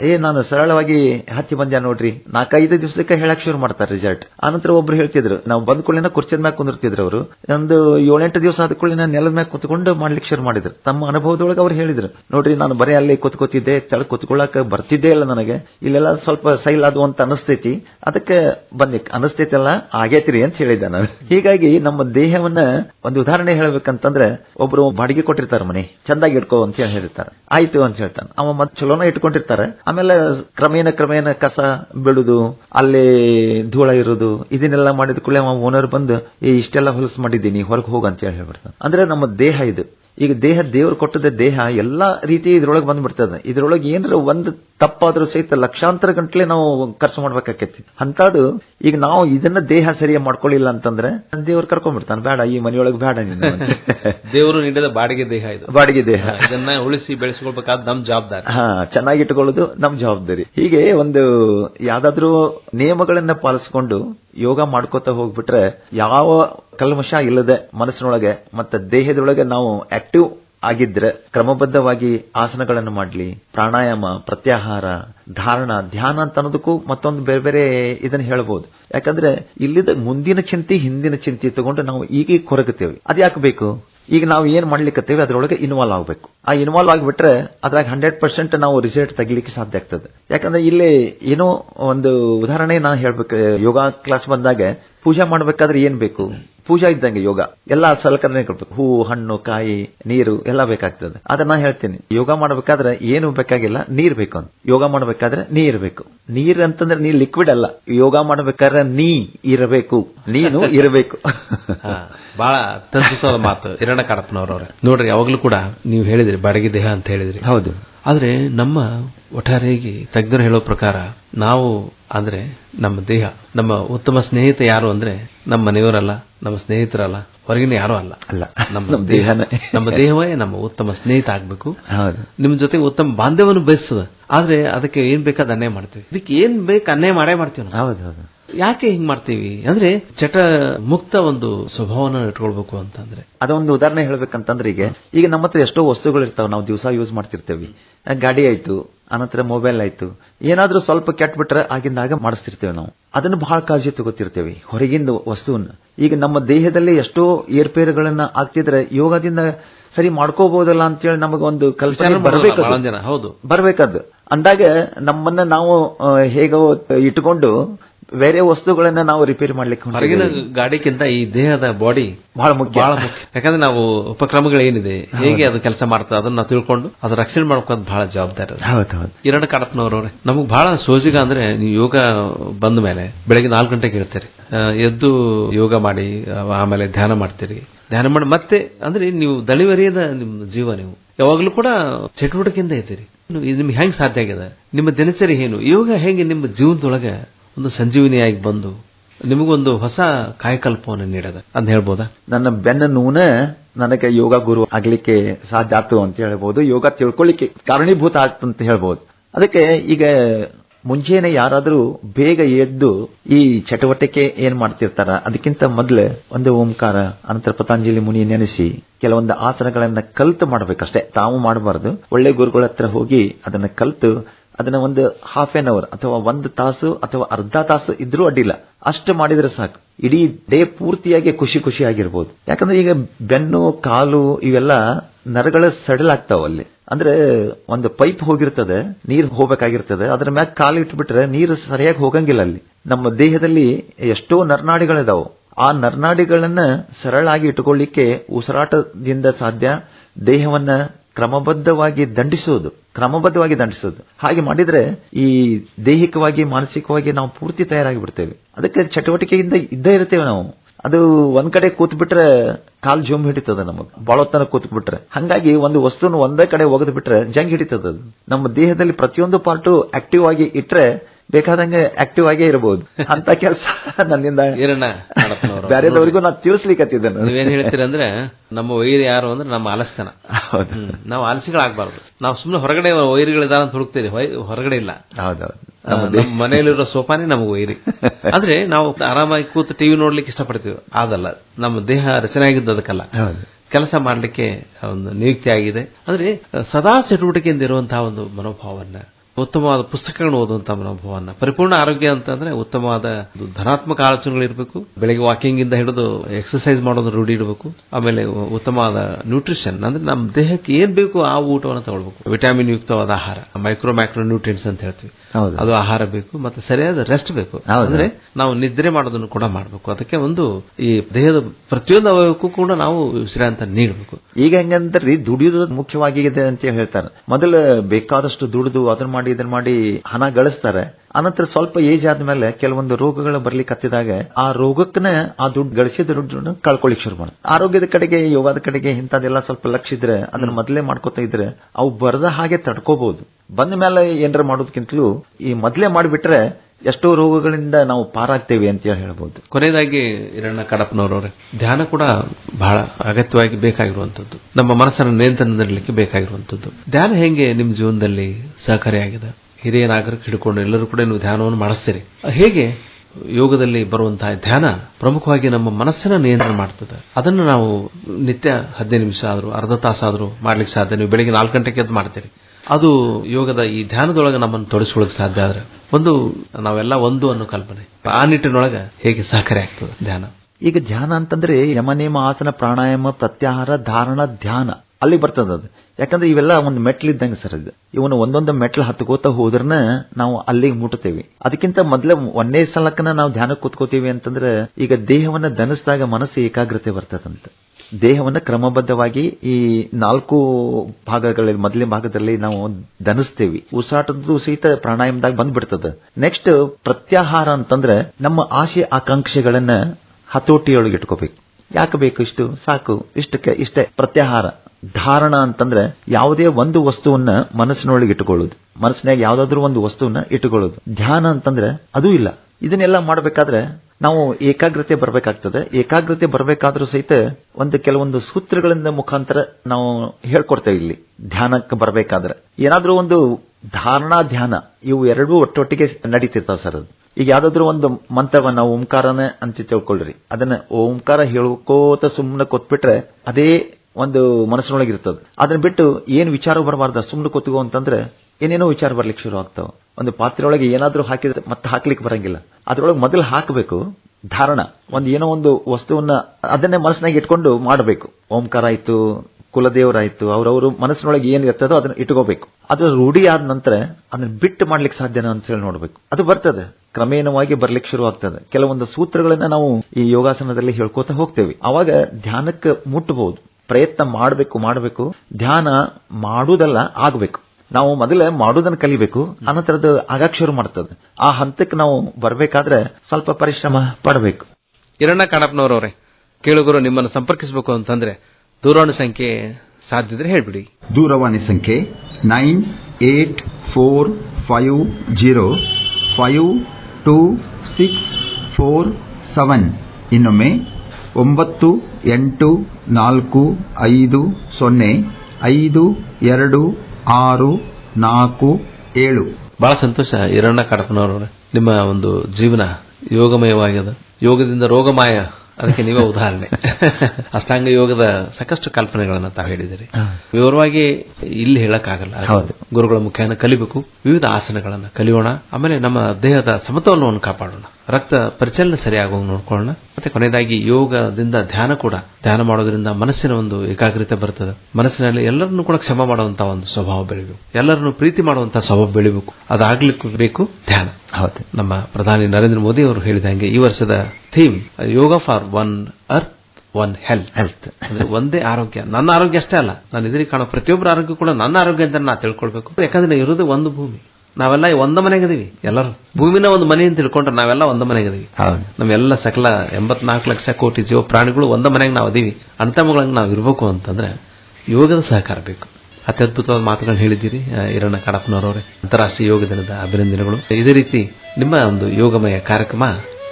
ಏ, ನಾನು ಸರಳವಾಗಿ ಹಚ್ಚಿ ಬಂದ್ಯಾ ನೋಡ್ರಿ. ನಾಲ್ಕೈದು ದಿವಸಕ್ಕೆ ಹೇಳಕ್ ಶುರು ಮಾಡ್ತಾರೆ ರಿಸಲ್ಟ್ ಆನಂತರ ಒಬ್ರು ಹೇಳ್ತಿದ್ರು, ನಾವು ಬಂದ್ ಕೂಡಲಿನ ಕುರ್ಚಿದ ಮ್ಯಾಗ ಕುಂದಿರ್ತಿದ್ರು ಅವರು. ಒಂದು ಏಳೆಂಟು ದಿವಸ ಆದ ಕೂಡಲಿನ ನೆಲದ ಮ್ಯಾಗ ಕುತ್ಕೊಂಡು ಮಾಡ್ಲಿಕ್ಕೆ ಶುರು ಮಾಡಿದ್ರು. ತಮ್ಮ ಅನುಭವದೊಳಗೆ ಅವ್ರು ಹೇಳಿದ್ರು, ನೋಡ್ರಿ, ನಾನು ಬರೀ ಅಲ್ಲಿ ಕುತ್ಕೋತಿದ್ದೆ ತಳ ಕುತ್ಕೊಳ್ಳಾಕ ಬರ್ತಿದ್ದೇ ಇಲ್ಲ ನನಗೆ. ಇಲ್ಲೆಲ್ಲ ಸ್ವಲ್ಪ ಸೈಲ್ ಅದು ಅಂತ ಅನಸ್ತೈತಿ. ಅದಕ್ಕೆ ಬನ್ನಿ ಅನಿಸ್ತೈತಲ್ಲ ಆಗೇತಿರಿ ಅಂತ ಹೇಳಿದ್ದೆ ನಾನು. ಹೀಗಾಗಿ ನಮ್ಮ ದೇಹವನ್ನ ಒಂದು ಉದಾಹರಣೆ ಹೇಳ್ಬೇಕಂತಂದ್ರೆ, ಒಬ್ರು ಬಾಡಿಗೆ ಕೊಟ್ಟಿರ್ತಾರೆ ಮನೆ. ಚಂದಾಗಿ ಇಟ್ಕೋ ಅಂತ ಹೇಳಿ ಹೇಳಿರ್ತಾರೆ. ಆಯ್ತು ಅಂತ ಹೇಳ್ತಾನೆ. ಅವ ಮತ್ ಚಲೋನ ಇಟ್ಕೊಂಡಿರ್ತಾರೆ. ಆಮೇಲೆ ಕ್ರಮೇಣ ಕ್ರಮೇಣ ಕಸ ಬೀಳುದು, ಅಲ್ಲಿ ಧೂಳ ಇರೋದು, ಇದನ್ನೆಲ್ಲ ಮಾಡಿದ ಕೂಡಲೇ ಅವ ಓನರ್ ಬಂದು ಈ ಇಷ್ಟೆಲ್ಲ ಹೊಲಸು ಮಾಡಿದ್ದೀನಿ ಹೊರಗೆ ಹೋಗು ಅಂತ ಹೇಳಿ ಹೇಳ್ಬಿಡ್ತಾನೆ. ಅಂದ್ರೆ ನಮ್ಮ ದೇಹ ಇದು. ಈಗ ದೇಹ ದೇವ್ರು ಕೊಟ್ಟದ ದೇಹ, ಎಲ್ಲಾ ರೀತಿ ಇದ್ರೊಳಗೆ ಬಂದ್ಬಿಡ್ತದೆ. ಇದ್ರೊಳಗೆ ಏನಾರ ಒಂದು ತಪ್ಪಾದ್ರೂ ಸಹಿತ ಲಕ್ಷಾಂತರ ಗಂಟಲೆ ನಾವು ಖರ್ಚು ಮಾಡ್ಬೇಕಾಕೈತಿ ಅಂತದು ಈಗ ನಾವು ಇದನ್ನ ದೇಹ ಸರಿಯಾಗಿ ಮಾಡ್ಕೊಳ್ಳಿಲ್ಲ ಅಂತಂದ್ರೆ ದೇವ್ರು ಕರ್ಕೊಂಡ್ಬಿಡ್ತಾನೆ. ಬೇಡ ಈ ಮನೆಯೊಳಗೆ ಬೇಡ ನಿನ್ನ. ದೇವರು ನೀಡಿದ ಬಾಡಿಗೆ ದೇಹ ಇದು. ಬಾಡಿಗೆ ದೇಹ. ಇದನ್ನ ಉಳಿಸಿ ಬೆಳೆಸ್ಕೊಳ್ಬೇಕಾದ ನಮ್ ಜವಾಬ್ದಾರಿ. ಹಾ ಚೆನ್ನಾಗಿ ಇಟ್ಟುಕೊಳ್ಳೋದು ನಮ್ ಜವಾಬ್ದಾರಿ. ಹೀಗೆ ಒಂದು ಯಾವ್ದಾದ್ರೂ ನಿಯಮಗಳನ್ನ ಪಾಲಿಸ್ಕೊಂಡು ಯೋಗ ಮಾಡ್ಕೋತಾ ಹೋಗ್ಬಿಟ್ರೆ ಯಾವ ಕಲ್ಮಶ ಇಲ್ಲದೆ ಮನಸ್ಸಿನೊಳಗೆ ಮತ್ತೆ ದೇಹದೊಳಗೆ ನಾವು ಆಕ್ಟಿವ್ ಆಗಿದ್ರೆ ಕ್ರಮಬದ್ಧವಾಗಿ ಆಸನಗಳನ್ನು ಮಾಡಲಿ, ಪ್ರಾಣಾಯಾಮ, ಪ್ರತ್ಯಾಹಾರ, ಧಾರಣ, ಧ್ಯಾನ ಅಂತ ಅನ್ನೋದಕ್ಕೂ ಮತ್ತೊಂದು ಬೇರೆ ಬೇರೆ ಇದನ್ನ ಹೇಳಬಹುದು ಯಾಕಂದ್ರೆ ಇಲ್ಲಿದ ಮುಂದಿನ ಚಿಂತೆ, ಹಿಂದಿನ ಚಿಂತೆ ತಗೊಂಡು ನಾವು ಈಗ ಕೊರಗುತ್ತೇವೆ ಅದ್ಯಾಕೆ ಬೇಕು? ಈಗ ನಾವು ಏನ್ ಮಾಡ್ಲಿಕ್ಕತ್ತೇವೆ ಅದರೊಳಗೆ ಇನ್ವಾಲ್ವ್ ಆಗಬೇಕು. ಆ ಇನ್ವಾಲ್ವ್ ಆಗಿಬಿಟ್ರೆ ಅದ್ರಾಗ ಹಂಡ್ರೆಡ್ ಪರ್ಸೆಂಟ್ ನಾವು ರಿಸಲ್ಟ್ ತೆಗಿಲಿಕ್ಕೆ ಸಾಧ್ಯ ಆಗ್ತದೆ. ಯಾಕಂದ್ರೆ ಇಲ್ಲಿ ಏನೋ ಒಂದು ಉದಾಹರಣೆ ನಾನು ಹೇಳ್ಬೇಕು, ಯೋಗ ಕ್ಲಾಸ್ ಬಂದಾಗ ಪೂಜಾ ಮಾಡಬೇಕಾದ್ರೆ ಏನ್ ಬೇಕು? ಪೂಜಾ ಇದ್ದಂಗೆ ಯೋಗ. ಎಲ್ಲ ಸಲಕರಣೆ ಕೊಡ್ಬೇಕು. ಹೂ ಹಣ್ಣು ಕಾಯಿ ನೀರು ಎಲ್ಲ ಬೇಕಾಗ್ತದೆ. ಅದನ್ನ ನಾ ಹೇಳ್ತೀನಿ. ಯೋಗ ಮಾಡಬೇಕಾದ್ರೆ ಏನು ಬೇಕಾಗಿಲ್ಲ ನೀರ್ ಬೇಕು ಅಂತ. ಯೋಗ ಮಾಡಬೇಕಾದ್ರೆ ನೀರ್ ಬೇಕು. ನೀರ್ ಅಂತಂದ್ರೆ ನೀ ಲಿಕ್ವಿಡ್ ಅಲ್ಲ. ಯೋಗ ಮಾಡಬೇಕಾದ್ರೆ ನೀ ಇರಬೇಕು. ನೀನು ಇರಬೇಕು. ಬಹಳ ಮಾತು. ಹಿರಣ್ಣ ಕಾಡಪ್ಪನವ್ರವ್ರೆ ನೋಡ್ರಿ ಯಾವಾಗ್ಲೂ ಕೂಡ ನೀವು ಹೇಳಿದ್ರಿ ಬಾಡಿಗೆ ದೇಹ ಅಂತ ಹೇಳಿದ್ರಿ. ಹೌದು. ಆದ್ರೆ ನಮ್ಮ ಒಟ್ಟಾರೆಯಾಗಿ ತಜ್ಞರು ಹೇಳೋ ಪ್ರಕಾರ ನಾವು ಅಂದರೆ ನಮ್ಮ ದೇಹ ನಮ್ಮ ಉತ್ತಮ ಸ್ನೇಹಿತ ಯಾರು ಅಂದ್ರೆ ನಮ್ಮ ಮನೆಯವರಲ್ಲ ನಮ್ಮ ಸ್ನೇಹಿತರಲ್ಲ ಹೊರಗಿನ ಯಾರು ಅಲ್ಲ. ಅಲ್ಲ. ನಮ್ಮ ನಮ್ಮ ದೇಹನೇ. ನಮ್ಮ ದೇಹವೇ ನಮ್ಮ ಉತ್ತಮ ಸ್ನೇಹಿತ ಆಗ್ಬೇಕು. ಹೌದು. ನಿಮ್ ಜೊತೆ ಉತ್ತಮ ಬಾಂಧವ್ಯವನ್ನು ಬಯಸ್ತದ ಆದ್ರೆ ಅದಕ್ಕೆ ಏನ್ ಬೇಕಾದ ಅನ್ಯಾಯ ಮಾಡ್ತೀವಿ. ಇದಕ್ಕೆ ಏನ್ ಬೇಕು ಅನ್ಯಾಯ ಮಾಡೇ ಮಾಡ್ತೀವಿ ಹೌದು. ಯಾಕೆ ಹಿಂಗ್ ಮಾಡ್ತೀವಿ? ಅಂದ್ರೆ ಚಟ ಮುಕ್ತ ಒಂದು ಸ್ವಭಾವನ ಇಟ್ಕೊಳ್ಬೇಕು ಅಂತಂದ್ರೆ. ಅದೊಂದು ಉದಾಹರಣೆ ಹೇಳ್ಬೇಕಂತಂದ್ರೆ ಈಗ ಈಗ ನಮ್ಮ ಹತ್ರ ಎಷ್ಟೋ ವಸ್ತುಗಳು ಇರ್ತಾವ ನಾವು ದಿವಸ ಯೂಸ್ ಮಾಡ್ತಿರ್ತೇವೆ. ಗಾಡಿ ಆಯ್ತು ಅನಂತರ ಮೊಬೈಲ್ ಆಯ್ತು ಏನಾದ್ರೂ ಸ್ವಲ್ಪ ಕೆಟ್ಟ ಬಿಟ್ರೆ ಆಗಿಂದಾಗ ಮಾಡಿಸ್ತಿರ್ತೇವೆ ನಾವು. ಅದನ್ನು ಬಹಳ ಕಾಳಜಿ ತಗೋತಿರ್ತೇವೆ ಹೊರಗಿಂದ ವಸ್ತುವನ್ನ. ಈಗ ನಮ್ಮ ದೇಹದಲ್ಲಿ ಎಷ್ಟೋ ಏರ್ಪೇರುಗಳನ್ನ ಆಗ್ತಿದ್ರೆ ಯೋಗದಿಂದ ಸರಿ ಮಾಡ್ಕೋಬಹುದಲ್ಲ ಅಂತೇಳಿ ಹೇಳಿ ಕಲ್ಪನೆ ಒಂದು ಮಾಡೋಲ್ಲ ಬರಬೇಕು ಹೌದು. ಬರ್ಬೇಕದು. ಅಂದಾಗ ನಮ್ಮನ್ನ ನಾವು ಹೇಗೋ ಇಟ್ಕೊಂಡು ಬೇರೆ ವಸ್ತುಗಳನ್ನ ನಾವು ರಿಪೇರಿ ಮಾಡ್ಲಿಕ್ಕೆ ಹೊರಗಿನ ಗಾಡಿಗಿಂತ ಈ ದೇಹದ ಬಾಡಿ ಬಹಳ ಮುಖ್ಯ. ಬಹಳ ಮುಖ್ಯ. ಯಾಕಂದ್ರೆ ನಾವು ಉಪಕ್ರಮಗಳು ಏನಿದೆ ಹೇಗೆ ಅದು ಕೆಲಸ ಮಾಡ್ತದೆ ಅದನ್ನ ನಾವು ತಿಳ್ಕೊಂಡು ಅದು ರಕ್ಷಣೆ ಮಾಡ್ಕೋದು ಬಹಳ ಜವಾಬ್ದಾರಿ ಎರಡು ಕಾಡಪ್ಪನವ್ರವ್ರೆ ನಮಗ್ ಬಹಳ ಸೋಜಿಗ ಅಂದ್ರೆ ನೀವು ಯೋಗ ಬಂದ ಮೇಲೆ ಬೆಳಗ್ಗೆ ನಾಲ್ಕು ಗಂಟೆಗೆ ಹೇಳ್ತೀರಿ. ಆ, ಎದ್ದು ಯೋಗ ಮಾಡಿ ಆಮೇಲೆ ಧ್ಯಾನ ಮಾಡ್ತೀರಿ. ಧ್ಯಾನ ಮಾಡಿ ಮತ್ತೆ ಅಂದ್ರೆ ನೀವು ದಳಿವರಿಯದ ನಿಮ್ಮ ಜೀವ ನೀವು. ಯಾವಾಗ್ಲೂ ಕೂಡ ಚಟುವಟಿಕೆಯಿಂದ ಇದ್ದೀರಿ ನಿಮ್ಗೆ ಹೆಂಗ್ ಸಾಧ್ಯ ಆಗಿದೆ? ನಿಮ್ಮ ದಿನಚರಿ ಏನು? ಯೋಗ ಹೇಗೆ ನಿಮ್ಮ ಜೀವನದೊಳಗೆ ಒಂದು ಸಂಜೀವಿನಿಯಾಗಿ ಬಂದು ನಿಮಗೊಂದು ಹೊಸ ಕಾಯಕಲ್ಪವನ್ನು ನೀಡದ. ಅಂತ ಹೇಳ್ಬೋದಾ? ನನ್ನ ಬೆನ್ನ ನೂನ ನನಗೆ ಯೋಗ ಗುರು ಆಗ್ಲಿಕ್ಕೆ ಸಾಧ್ಯ ಆಯ್ತು ಅಂತ ಹೇಳ್ಬೋದು, ಯೋಗ ತಿಳ್ಕೊಳ್ಳಿಕ್ಕೆ ಕಾರಣೀಭೂತ ಆಯ್ತು ಅಂತ ಹೇಳ್ಬೋದು. ಅದಕ್ಕೆ ಈಗ ಮುಂಚೆನೆ ಯಾರಾದರೂ ಬೇಗ ಎದ್ದು ಈ ಚಟುವಟಿಕೆ ಏನ್ ಮಾಡ್ತಿರ್ತಾರ? ಅದಕ್ಕಿಂತ ಮೊದಲೇ ಒಂದು ಓಂಕಾರ, ಅನಂತರ ಪತಾಂಜಲಿ ಮುನಿ ನೆನೆಸಿ ಕೆಲವೊಂದು ಆಸನಗಳನ್ನ ಕಲ್ತು ಮಾಡ್ಬೇಕಷ್ಟೇ. ತಾವು ಮಾಡಬಾರದು. ಒಳ್ಳೆ ಗುರುಗಳ ಹತ್ರ ಹೋಗಿ ಅದನ್ನ ಕಲ್ತು ಅದನ್ನ ಒಂದು ಹಾಫ್ ಆನ್ ಅವರ್ ಅಥವಾ ಒಂದು ತಾಸು ಅಥವಾ ಅರ್ಧ ತಾಸು ಇದ್ರೂ ಅಡ್ಡಿಲ್ಲ. ಅಷ್ಟು ಮಾಡಿದ್ರೆ ಸಾಕು. ಇಡೀ ಡೇ ಪೂರ್ತಿಯಾಗಿ ಖುಷಿ ಖುಷಿಯಾಗಿರ್ಬೋದು ಯಾಕಂದ್ರೆ ಈಗ ಬೆನ್ನು, ಕಾಲು ಇವೆಲ್ಲ ನರಗಳ ಸಡಲ್ ಆಗ್ತಾವ ಅಲ್ಲಿ. ಅಂದ್ರೆ ಒಂದು ಪೈಪ್ ಹೋಗಿರ್ತದೆ, ನೀರು ಹೋಗ್ಬೇಕಾಗಿರ್ತದೆ. ಅದ್ರ ಮ್ಯಾಗ ಕಾಲು ಇಟ್ಬಿಟ್ರೆ ನೀರು ಸರಿಯಾಗಿ ಹೋಗಂಗಿಲ್ಲ ಅಲ್ಲಿ. ನಮ್ಮ ದೇಹದಲ್ಲಿ ಎಷ್ಟೋ ನರ್ನಾಡಿಗಳಿದಾವೆ. ಆ ನರ್ನಾಡಿಗಳನ್ನ ಸರಳಾಗಿ ಇಟ್ಟುಕೊಳ್ಳಿಕ್ಕೆ ಉಸಿರಾಟದಿಂದ ಸಾಧ್ಯ ದೇಹವನ್ನ ಕ್ರಮಬದ್ಧವಾಗಿ ದಂಡಿಸೋದು ಕ್ರಮಬದ್ಧವಾಗಿ ದಂಡಿಸೋದು ಹಾಗೆ ಮಾಡಿದ್ರೆ ಈ ದೈಹಿಕವಾಗಿ, ಮಾನಸಿಕವಾಗಿ ನಾವು ಪೂರ್ತಿ ತಯಾರಾಗಿ ಬಿಡ್ತೇವೆ ಅದಕ್ಕೆ ಚಟುವಟಿಕೆಯಿಂದ ಇದ್ದೇ ಇರ್ತೇವೆ ನಾವು. ಅದು ಒಂದ್ ಕಡೆ ಕೂತ್ ಬಿಟ್ರೆ ಕಾಲ್ ಜೋಮ್ ಹಿಡಿತದ ನಮಗ್. ಬಾಳ ಹೊತ್ತನ ಕೂತ್ ಬಿಟ್ರೆ ಹಂಗಾಗಿ ಒಂದು ವಸ್ತುನ ಒಂದೇ ಕಡೆ ಒಗೆದು ಬಿಟ್ರೆ ಜಂಗ್ ಹಿಡಿತದ ನಮ್ಮ ದೇಹದಲ್ಲಿ ಪ್ರತಿಯೊಂದು ಪಾರ್ಟು ಆಕ್ಟಿವ್ ಆಗಿ ಇಟ್ರೆ ಬೇಕಾದಂಗೆ ಆಕ್ಟಿವ್ ಆಗೇ ಇರಬಹುದು ಅಂತ ಕೆಲಸ ನನ್ನಿಂದ ಬೇರೆದವರಿಗೂ ನಾನು ತಿಳಿಸ್ಲಿಕ್ಕತ್ತಿದ್ದೆ ನಾನು. ನೀವೇನ್ ಹೇಳ್ತೀರಂದ್ರೆ ನಮ್ಮ ವೈರ್ ಯಾರು ಅಂದ್ರೆ ನಮ್ಮ ಆಲಸ್ಯನ. ನಾವು ಆಲಸಿಗಳಾಗಬಾರ್ದು ನಾವು ಸುಮ್ಮನೆ ಹೊರಗಡೆ ವೈರಿಗಳಿದಾರ ಅಂತ ಹುಡುಕ್ತೀರಿ ಹೊರಗಡೆ ಇಲ್ಲ. ಹೌದೌದು ಮನೆಯಲ್ಲಿರೋ ಸೋಫಾನೇ ನಮಗೆ ವೈರಿ. ಅಂದ್ರೆ ನಾವು ಆರಾಮಾಗಿ ಕೂತು ಟಿವಿ ನೋಡ್ಲಿಕ್ಕೆ ಇಷ್ಟಪಡ್ತೀವಿ. ಅದಲ್ಲ ನಮ್ಮ ದೇಹ ರಚನೆ ಆಗಿದ್ದು ಅದಕ್ಕಲ್ಲ ಕೆಲಸ ಮಾಡಲಿಕ್ಕೆ ಒಂದು ನಿಯುಕ್ತಿ ಆಗಿದೆ ಅಂದ್ರೆ ಸದಾ ಚಟುವಟಿಕೆಯಿಂದ ಇರುವಂತಹ ಒಂದು ಮನೋಭಾವನ್ನ ಉತ್ತಮವಾದ ಪುಸ್ತಕಗಳನ್ನು ಓದುವಂತಹ ಮನೋಭಾವನ್ನ ಪರಿಪೂರ್ಣ ಆರೋಗ್ಯ ಅಂತಂದ್ರೆ ಉತ್ತಮವಾದ ಧನಾತ್ಮಕ ಆಲೋಚನೆಗಳಿರಬೇಕು ಬೆಳಗ್ಗೆ ವಾಕಿಂಗ್ ಇಂದ ಹಿಡಿದು ಎಕ್ಸರ್ಸೈಸ್ ಮಾಡೋದು ರೂಢಿ ಇಡಬೇಕು ಆಮೇಲೆ ಉತ್ತಮವಾದ ನ್ಯೂಟ್ರಿಷನ್ ಅಂದ್ರೆ ನಮ್ಮ ದೇಹಕ್ಕೆ ಏನ್ ಬೇಕು ಆ ಊಟವನ್ನು ತಗೊಳ್ಬೇಕು. ವಿಟಮಿನ್ ಯುಕ್ತವಾದ ಆಹಾರ ಮೈಕ್ರೋ ಮ್ಯಾಕ್ರೋ ನ್ಯೂಟ್ರಿಯನ್ಸ್ ಅಂತ ಹೇಳ್ತೀವಿ. ಹೌದು. ಅದು ಆಹಾರ ಬೇಕು ಮತ್ತೆ ಸರಿಯಾದ ರೆಸ್ಟ್ ಬೇಕು. ಅಂದ್ರೆ ನಾವು ನಿದ್ರೆ ಮಾಡೋದನ್ನು ಕೂಡ ಮಾಡಬೇಕು. ಅದಕ್ಕೆ ಒಂದು ಈ ದೇಹದ ಪ್ರತಿಯೊಂದು ಅವಯವಕ್ಕೂ ಕೂಡ ನಾವು ವಿಶ್ರಾಂತ ನೀಡಬೇಕು. ಈಗ ಹೆಂಗಂದ್ರಿ ದುಡಿಯೋದು ಮುಖ್ಯವಾಗಿದೆ ಅಂತ ಹೇಳ್ತಾರೆ. ಮೊದಲು ಬೇಕಾದಷ್ಟು ದುಡಿದು ಅದನ್ನ ಮಾಡಿ ಇದನ್ನ ಮಾಡಿ ಹಣ ಗಳಿಸ್ತಾರೆ. ಅನಂತರ ಸ್ವಲ್ಪ ಏಜ್ ಆದ್ಮೇಲೆ ಕೆಲವೊಂದು ರೋಗಗಳು ಬರ್ಲಿಕ್ಕೆ ಹತ್ತಿದಾಗ ಆ ರೋಗಕ್ಕೆ ಆ ದುಡ್ಡು ಗಳಿಸಿದ ದುಡ್ಡು ಕಳ್ಕೊಳ್ಳಿಕ್ ಶುರು ಮಾಡಿ ಆರೋಗ್ಯದ ಕಡೆಗೆ ಯೋಗದ ಕಡೆಗೆ ಇಂಥದೆಲ್ಲ ಸ್ವಲ್ಪ ಲಕ್ಷ ಇದ್ರೆ ಅದನ್ನ ಮೊದಲೇ ಮಾಡ್ಕೋತಾ ಇದ್ರೆ ಅವು ಬರದ ಹಾಗೆ ತಡ್ಕೋಬಹುದು ಬಂದ ಮೇಲೆ ಏನಾರ ಮಾಡೋದಕ್ಕಿಂತಲೂ ಈ ಮೊದಲೇ ಮಾಡಿಬಿಟ್ರೆ ಎಷ್ಟೋ ರೋಗಗಳಿಂದ ನಾವು ಪಾರಾಗ್ತೇವೆ ಅಂತ ಹೇಳ್ಬಹುದು ಹೇಳ್ಬೋದು. ಕೊನೆಯದಾಗಿ ಹಿರಣ್ಣ ಕಡಪ್ಪನವರವ್ರೆ ಧ್ಯಾನ ಕೂಡ ಬಹಳ ಅಗತ್ಯವಾಗಿ ಬೇಕಾಗಿರುವಂತದ್ದು ನಮ್ಮ ಮನಸ್ಸನ್ನು ನಿಯಂತ್ರಣದಲ್ಲಿಕ್ಕೆ ಬೇಕಾಗಿರುವಂತದ್ದು ಧ್ಯಾನ ಹೆಂಗೆ ನಿಮ್ಮ ಜೀವನದಲ್ಲಿ ಸಹಕಾರಿಯಾಗಿದೆ ಹಿರಿಯ ನಾಗರಿಕ ಹಿಡ್ಕೊಂಡು ಎಲ್ಲರೂ ಕೂಡ ನೀವು ಧ್ಯಾನವನ್ನು ಮಾಡಿಸ್ತೀರಿ. ಹೇಗೆ ಯೋಗದಲ್ಲಿ ಬರುವಂತಹ ಧ್ಯಾನ ಪ್ರಮುಖವಾಗಿ ನಮ್ಮ ಮನಸ್ಸನ್ನ ನಿಯಂತ್ರಣ ಮಾಡ್ತದೆ? ಅದನ್ನು ನಾವು ನಿತ್ಯ ಹದಿನೈದು ನಿಮಿಷ ಆದರೂ, ಅರ್ಧ ತಾಸಾದರೂ ಮಾಡ್ಲಿಕ್ಕೆ ಸಾಧ್ಯ. ನೀವು ಬೆಳಿಗ್ಗೆ ನಾಲ್ಕು ಗಂಟೆಗೆ ಎದ್ದು ಮಾಡ್ತೀರಿ. ಅದು ಯೋಗದ ಈ ಧ್ಯಾನದೊಳಗೆ ನಮ್ಮನ್ನು ತೊಡಗಿಸ್ಕೊಳ್ಳೋಕೆ ಸಾಧ್ಯ ಆದ್ರೆ ಒಂದು ನಾವೆಲ್ಲ ಒಂದು ಅನ್ನೋ ಕಲ್ಪನೆ. ಆ ನಿಟ್ಟಿನೊಳಗೆ ಹೇಗೆ ಸಹಕಾರಿ ಆಗ್ತದೆ ಧ್ಯಾನ? ಈಗ ಧ್ಯಾನ ಅಂತಂದ್ರೆ ಯಮನೇಮ, ಆಸನ, ಪ್ರಾಣಾಯಾಮ, ಪ್ರತ್ಯಾಹಾರ, ಧಾರಣ, ಧ್ಯಾನ. ಅಲ್ಲಿ ಬರ್ತದ ಅದು. ಯಾಕಂದ್ರೆ ಇವೆಲ್ಲ ಒಂದು ಮೆಟ್ಲಿದ್ದಂಗೆ ಸರ್ ಇದು. ಇವನು ಒಂದೊಂದು ಮೆಟ್ಲು ಹತ್ಕೋತ ಹೋದ್ರನ ನಾವು ಅಲ್ಲಿಗೆ ಮುಟ್ತೇವೆ. ಅದಕ್ಕಿಂತ ಮೊದಲೇ ಒಂದೇ ಸಲಕ್ಕನ ನಾವು ಧ್ಯಾನಕ್ಕೆ ಕೂತ್ಕೋತೀವಿ ಅಂತಂದ್ರೆ ಈಗ ದೇಹವನ್ನ ಧನಿಸಿದಾಗ ಮನಸ್ಸು ಏಕಾಗ್ರತೆ ಬರ್ತದಂತ. ದೇಹವನ್ನ ಕ್ರಮಬದ್ಧವಾಗಿ ಈ ನಾಲ್ಕು ಭಾಗಗಳಲ್ಲಿ, ಮೊದಲನೇ ಭಾಗದಲ್ಲಿ ನಾವು ಧನಿಸ್ತೇವೆ. ಉಸಿರಾಟದ್ದು ಸಹಿತ ಪ್ರಾಣಾಯಾಮದಾಗ ಬಂದ್ಬಿಡ್ತದೆ. ನೆಕ್ಸ್ಟ್ ಪ್ರತ್ಯಾಹಾರ ಅಂತಂದ್ರೆ ನಮ್ಮ ಆಸೆ ಆಕಾಂಕ್ಷೆಗಳನ್ನ ಹತೋಟಿಯೊಳಗೆ ಇಟ್ಕೋಬೇಕು. ಯಾಕೆ ಬೇಕು ಇಷ್ಟು? ಸಾಕು. ಇಷ್ಟಕ್ಕೆ ಇಷ್ಟೇ. ಪ್ರತ್ಯಾಹಾರ. ಧಾರಣ ಅಂತಂದ್ರೆ ಯಾವುದೇ ಒಂದು ವಸ್ತುವನ್ನ ಮನಸ್ಸಿನೊಳಗೆ ಇಟ್ಟುಕೊಳ್ಳೋದು. ಮನಸ್ಸಿನಾಗ ಯಾವ್ದಾದ್ರೂ ಒಂದು ವಸ್ತುವನ್ನ ಇಟ್ಟುಕೊಳ್ಳೋದು. ಧ್ಯಾನ ಅಂತಂದ್ರೆ ಅದು ಇಲ್ಲ. ಇದನ್ನೆಲ್ಲ ಮಾಡಬೇಕಾದ್ರೆ ನಾವು ಏಕಾಗ್ರತೆ ಬರಬೇಕಾಗ್ತದೆ. ಏಕಾಗ್ರತೆ ಬರಬೇಕಾದ್ರೂ ಸಹಿತ ಒಂದು ಕೆಲವೊಂದು ಸೂತ್ರಗಳಿಂದ ಮುಖಾಂತರ ನಾವು ಹೇಳ್ಕೊಡ್ತೇವೆ ಇಲ್ಲಿ. ಧ್ಯಾನಕ್ಕೆ ಬರಬೇಕಾದ್ರೆ. ಏನಾದರೂ ಒಂದು ಧಾರಣಾ ಧ್ಯಾನ, ಇವು ಎರಡೂ ಒಟ್ಟೊಟ್ಟಿಗೆ ನಡೀತಿರ್ತಾವೆ ಸರ್ ಅದು. ಈಗ ಯಾವ್ದಾದ್ರು ಒಂದು ಮಂತ್ರವನ್ನ ಓಂಕಾರನ ಅಂತ ತಿಳ್ಕೊಳ್ರಿ. ಅದನ್ನ ಓಂಕಾರ ಹೇಳ್ಕೋತ ಸುಮ್ಮನೆ ಕೊತ್ಬಿಟ್ರೆ ಅದೇ ಒಂದು ಮನಸ್ಸಿನೊಳಗಿರ್ತದೆ. ಅದನ್ನ ಬಿಟ್ಟು ಏನ್ ವಿಚಾರ ಬರಬಾರ್ದ ಸುಮ್ಮನೆ ಕೂತ್ಕೋ ಅಂತಂದ್ರೆ ಏನೇನೋ ವಿಚಾರ ಬರ್ಲಿಕ್ಕೆ ಶುರು ಆಗ್ತಾವ. ಒಂದು ಪಾತ್ರೆಯೊಳಗೆ ಏನಾದರೂ ಹಾಕಿದ್ರೆ ಮತ್ತೆ ಹಾಕ್ಲಿಕ್ಕೆ ಬರಂಗಿಲ್ಲ. ಅದ್ರೊಳಗೆ ಮೊದಲು ಹಾಕಬೇಕು, ಧಾರಣ. ಒಂದು ಏನೋ ಒಂದು ವಸ್ತುವನ್ನ ಅದನ್ನೇ ಮನಸ್ಸಿನಾಗ ಇಟ್ಕೊಂಡು ಮಾಡಬೇಕು. ಓಂಕಾರ ಆಯ್ತು ಕುಲದೇವರಾಯ್ತು ಅವ್ರವ್ರು ಮನಸ್ಸಿನೊಳಗೆ ಏನ್ ಇರ್ತದೋ ಅದನ್ನ ಇಟ್ಕೋಬೇಕು. ಅದು ರೂಢಿ ಆದ ನಂತರ ಅದನ್ನ ಬಿಟ್ಟು ಮಾಡ್ಲಿಕ್ಕೆ ಸಾಧ್ಯನೋ ಅಂತ ಹೇಳಿ ನೋಡ್ಬೇಕು. ಅದು ಬರ್ತದೆ. ಕ್ರಮೇಣವಾಗಿ ಬರ್ಲಿಕ್ಕೆ ಶುರು ಆಗ್ತದೆ. ಕೆಲವೊಂದು ಸೂತ್ರಗಳನ್ನ ನಾವು ಈ ಯೋಗಾಸನದಲ್ಲಿ ಹೇಳ್ಕೋತಾ ಹೋಗ್ತೇವೆ. ಅವಾಗ ಧ್ಯಾನಕ್ಕೆ ಮುಟ್ಟಬಹುದು ಪ್ರಯತ್ನ ಮಾಡಬೇಕು ಮಾಡಬೇಕು. ಧ್ಯಾನ ಮಾಡುವುದಲ್ಲ ಆಗಬೇಕು. ನಾವು ಮೊದಲೇ ಮಾಡುವುದನ್ನು ಕಲಿಬೇಕು ಅನಂತರದ ಆಗಾಕ್ ಶುರು ಮಾಡ್ತದೆ. ಆ ಹಂತಕ್ಕೆ ನಾವು ಬರಬೇಕಾದ್ರೆ ಸ್ವಲ್ಪ ಪರಿಶ್ರಮ ಪಡಬೇಕು. ಹಿರಣ್ಣ ಕಾಡಪ್ಪನವರವರೇ ಕೇಳುಗರು ನಿಮ್ಮನ್ನು ಸಂಪರ್ಕಿಸಬೇಕು ಅಂತಂದ್ರೆ ದೂರವಾಣಿ ಸಂಖ್ಯೆ ಸಾಧ್ಯದ್ರೆ ಹೇಳ್ಬಿಡಿ. ದೂರವಾಣಿ ಸಂಖ್ಯೆ nine eight four five zero five two six four seven. ಇನ್ನೊಮ್ಮೆ ಒಂಬತ್ತು ಎಂಟು ನಾಲ್ಕು ಐದು ಸೊನ್ನೆ ಐದು ಎರಡು ಆರು ನಾಲ್ಕು ಏಳು. ಬಹಳ ಸಂತೋಷ ಹಿರಣ್ಣ ಕಾಡಪ್ಪನವರವರೇ ನಿಮ್ಮ ಒಂದು ಜೀವನ ಯೋಗಮಯವಾಗ್ಯದ. ಯೋಗದಿಂದ ರೋಗಮಾಯ. ಅದಕ್ಕೆ ನೀವೇ ಉದಾಹರಣೆ. ಅಷ್ಟಾಂಗ ಯೋಗದ ಸಾಕಷ್ಟು ಕಲ್ಪನೆಗಳನ್ನ ತಾವು ಹೇಳಿದಿರಿ ವಿವರವಾಗಿ ಇಲ್ಲಿ ಹೇಳಕ್ಕಾಗಲ್ಲ. ಗುರುಗಳ ಮುಖ್ಯನ ಕಲಿಬೇಕು. ವಿವಿಧ ಆಸನಗಳನ್ನ ಕಲಿಯೋಣ. ಆಮೇಲೆ ನಮ್ಮ ದೇಹದ ಸಮತೋಲನವನ್ನು ಕಾಪಾಡೋಣ. ರಕ್ತ ಪರಿಚಲನೆ ಸರಿಯಾಗುವಂಗೆ ನೋಡ್ಕೊಳ್ಳೋಣ. ಮತ್ತೆ ಕೊನೆಯದಾಗಿ ಯೋಗದಿಂದ ಧ್ಯಾನ ಕೂಡ. ಧ್ಯಾನ ಮಾಡೋದ್ರಿಂದ ಮನಸ್ಸಿನ ಒಂದು ಏಕಾಗ್ರತೆ ಬರ್ತದೆ. ಮನಸ್ಸಿನಲ್ಲಿ ಎಲ್ಲರನ್ನೂ ಕೂಡ ಕ್ಷಮ ಮಾಡುವಂತಹ ಒಂದು ಸ್ವಭಾವ ಬೆಳಿಬೇಕು. ಎಲ್ಲರನ್ನು ಪ್ರೀತಿ ಮಾಡುವಂತಹ ಸ್ವಭಾವ ಬೆಳಿಬೇಕು. ಅದಾಗ್ಲಿಕ್ಕೂ ಬೇಕು ಧ್ಯಾನ. ಹೌದು ನಮ್ಮ ಪ್ರಧಾನಿ ನರೇಂದ್ರ ಮೋದಿ ಅವರು ಹೇಳಿದ ಹಾಗೆ ಈ ವರ್ಷದ theme yoga for one earth one health. Health. ಅಂದ್ರೆ ಒಂದೇ ಆರೋಗ್ಯ. ನನ್ನ ಆರೋಗ್ಯ ಅಷ್ಟೇ ಅಲ್ಲ. ನಾನು ಎದುರಿಗೆ ಕಾಣೋ ಪ್ರತಿಯೊಬ್ಬರ ಆರೋಗ್ಯ ಕೂಡ ನನ್ನ ಆರೋಗ್ಯ ಅಂತ ನಾ ತಿಳ್ಕೊಳ್ಬೇಕು. ಯಾಕಂದ್ರೆ ಇರೋದು ಒಂದು ಭೂಮಿ. ನಾವೆಲ್ಲ ಒಂದ ಮನೆಗದೀವಿ ಎಲ್ಲರೂ. ಭೂಮಿನ ಒಂದು ಮನೆ ಅಂತ ತಿಳ್ಕೊಂಡ್ರೆ ನಾವೆಲ್ಲ ಒಂದ ಮನೆಗದೀವಿ ನಮ್ಮೆಲ್ಲ ಸಕಲ ಎಂಬತ್ನಾಲ್ಕು ಲಕ್ಷ ಕೋಟಿ ಜೀವ ಪ್ರಾಣಿಗಳು ಒಂದ ಮನೆಗೆ ನಾವು ಅದೀವಿ ಅಂತಮಗಳಂಗೆ ನಾವು ಇರಬೇಕು ಅಂತಂದ್ರೆ ಯೋಗದ ಸಹಕಾರ ಬೇಕು. ಅತ್ಯದ್ಭುತವಾದ ಮಾತುಗಳನ್ನು ಹೇಳಿದ್ದೀರಿ ಇರಣ್ಣ ಈರಣ್ಣ ಕಾಡಪ್ಪನವರವರೇ. ಅಂತಾರಾಷ್ಟ್ರೀಯ ಯೋಗ ದಿನದ ಅಭಿನಂದನೆಗಳು. ಇದೇ ರೀತಿ ನಿಮ್ಮ ಒಂದು ಯೋಗಮಯ ಕಾರ್ಯಕ್ರಮ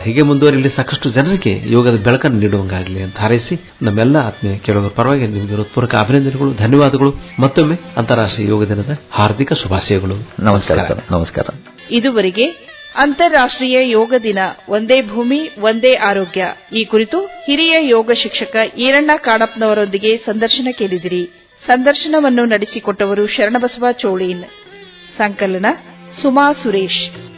ಹೀಗೆ ಮುಂದುವರಿಲಿ ಸಾಕಷ್ಟು ಜನರಿಗೆ ಯೋಗದ ಬೆಳಕನ್ನು ನೀಡುವಂಗಾಗಲಿ ಅಂತ ಹಾರೈಸಿ ನಮ್ಮೆಲ್ಲ ಆತ್ಮೀಯ ಕೇಳುವ ಪರವಾಗಿ ನಿಮಗೆ ಹೃತ್ಪೂರ್ವಕ ಅಭಿನಂದನೆಗಳು ಧನ್ಯವಾದಗಳು. ಮತ್ತೊಮ್ಮೆ ಅಂತಾರಾಷ್ಟ್ರೀಯ ಯೋಗ ದಿನದ ಹಾರ್ದಿಕ ಶುಭಾಶಯಗಳು. ನಮಸ್ಕಾರ ನಮಸ್ಕಾರ. ಇದುವರೆಗೆ ಅಂತಾರಾಷ್ಟ್ರೀಯ ಯೋಗ ದಿನ ಒಂದೇ ಭೂಮಿ ಒಂದೇ ಆರೋಗ್ಯ. ಈ ಕುರಿತು ಹಿರಿಯ ಯೋಗ ಶಿಕ್ಷಕ ಈರಣ್ಣ ಕಾಡಪ್ನವರೊಂದಿಗೆ ಸಂದರ್ಶನ ಕೇಳಿದಿರಿ. ಸಂದರ್ಶನವನ್ನು ನಡೆಸಿಕೊಟ್ಟವರು ಶರಣಬಸವ ಚೋಳೀನ್. ಸಂಕಲನ ಸುಮಾ ಸುರೇಶ್.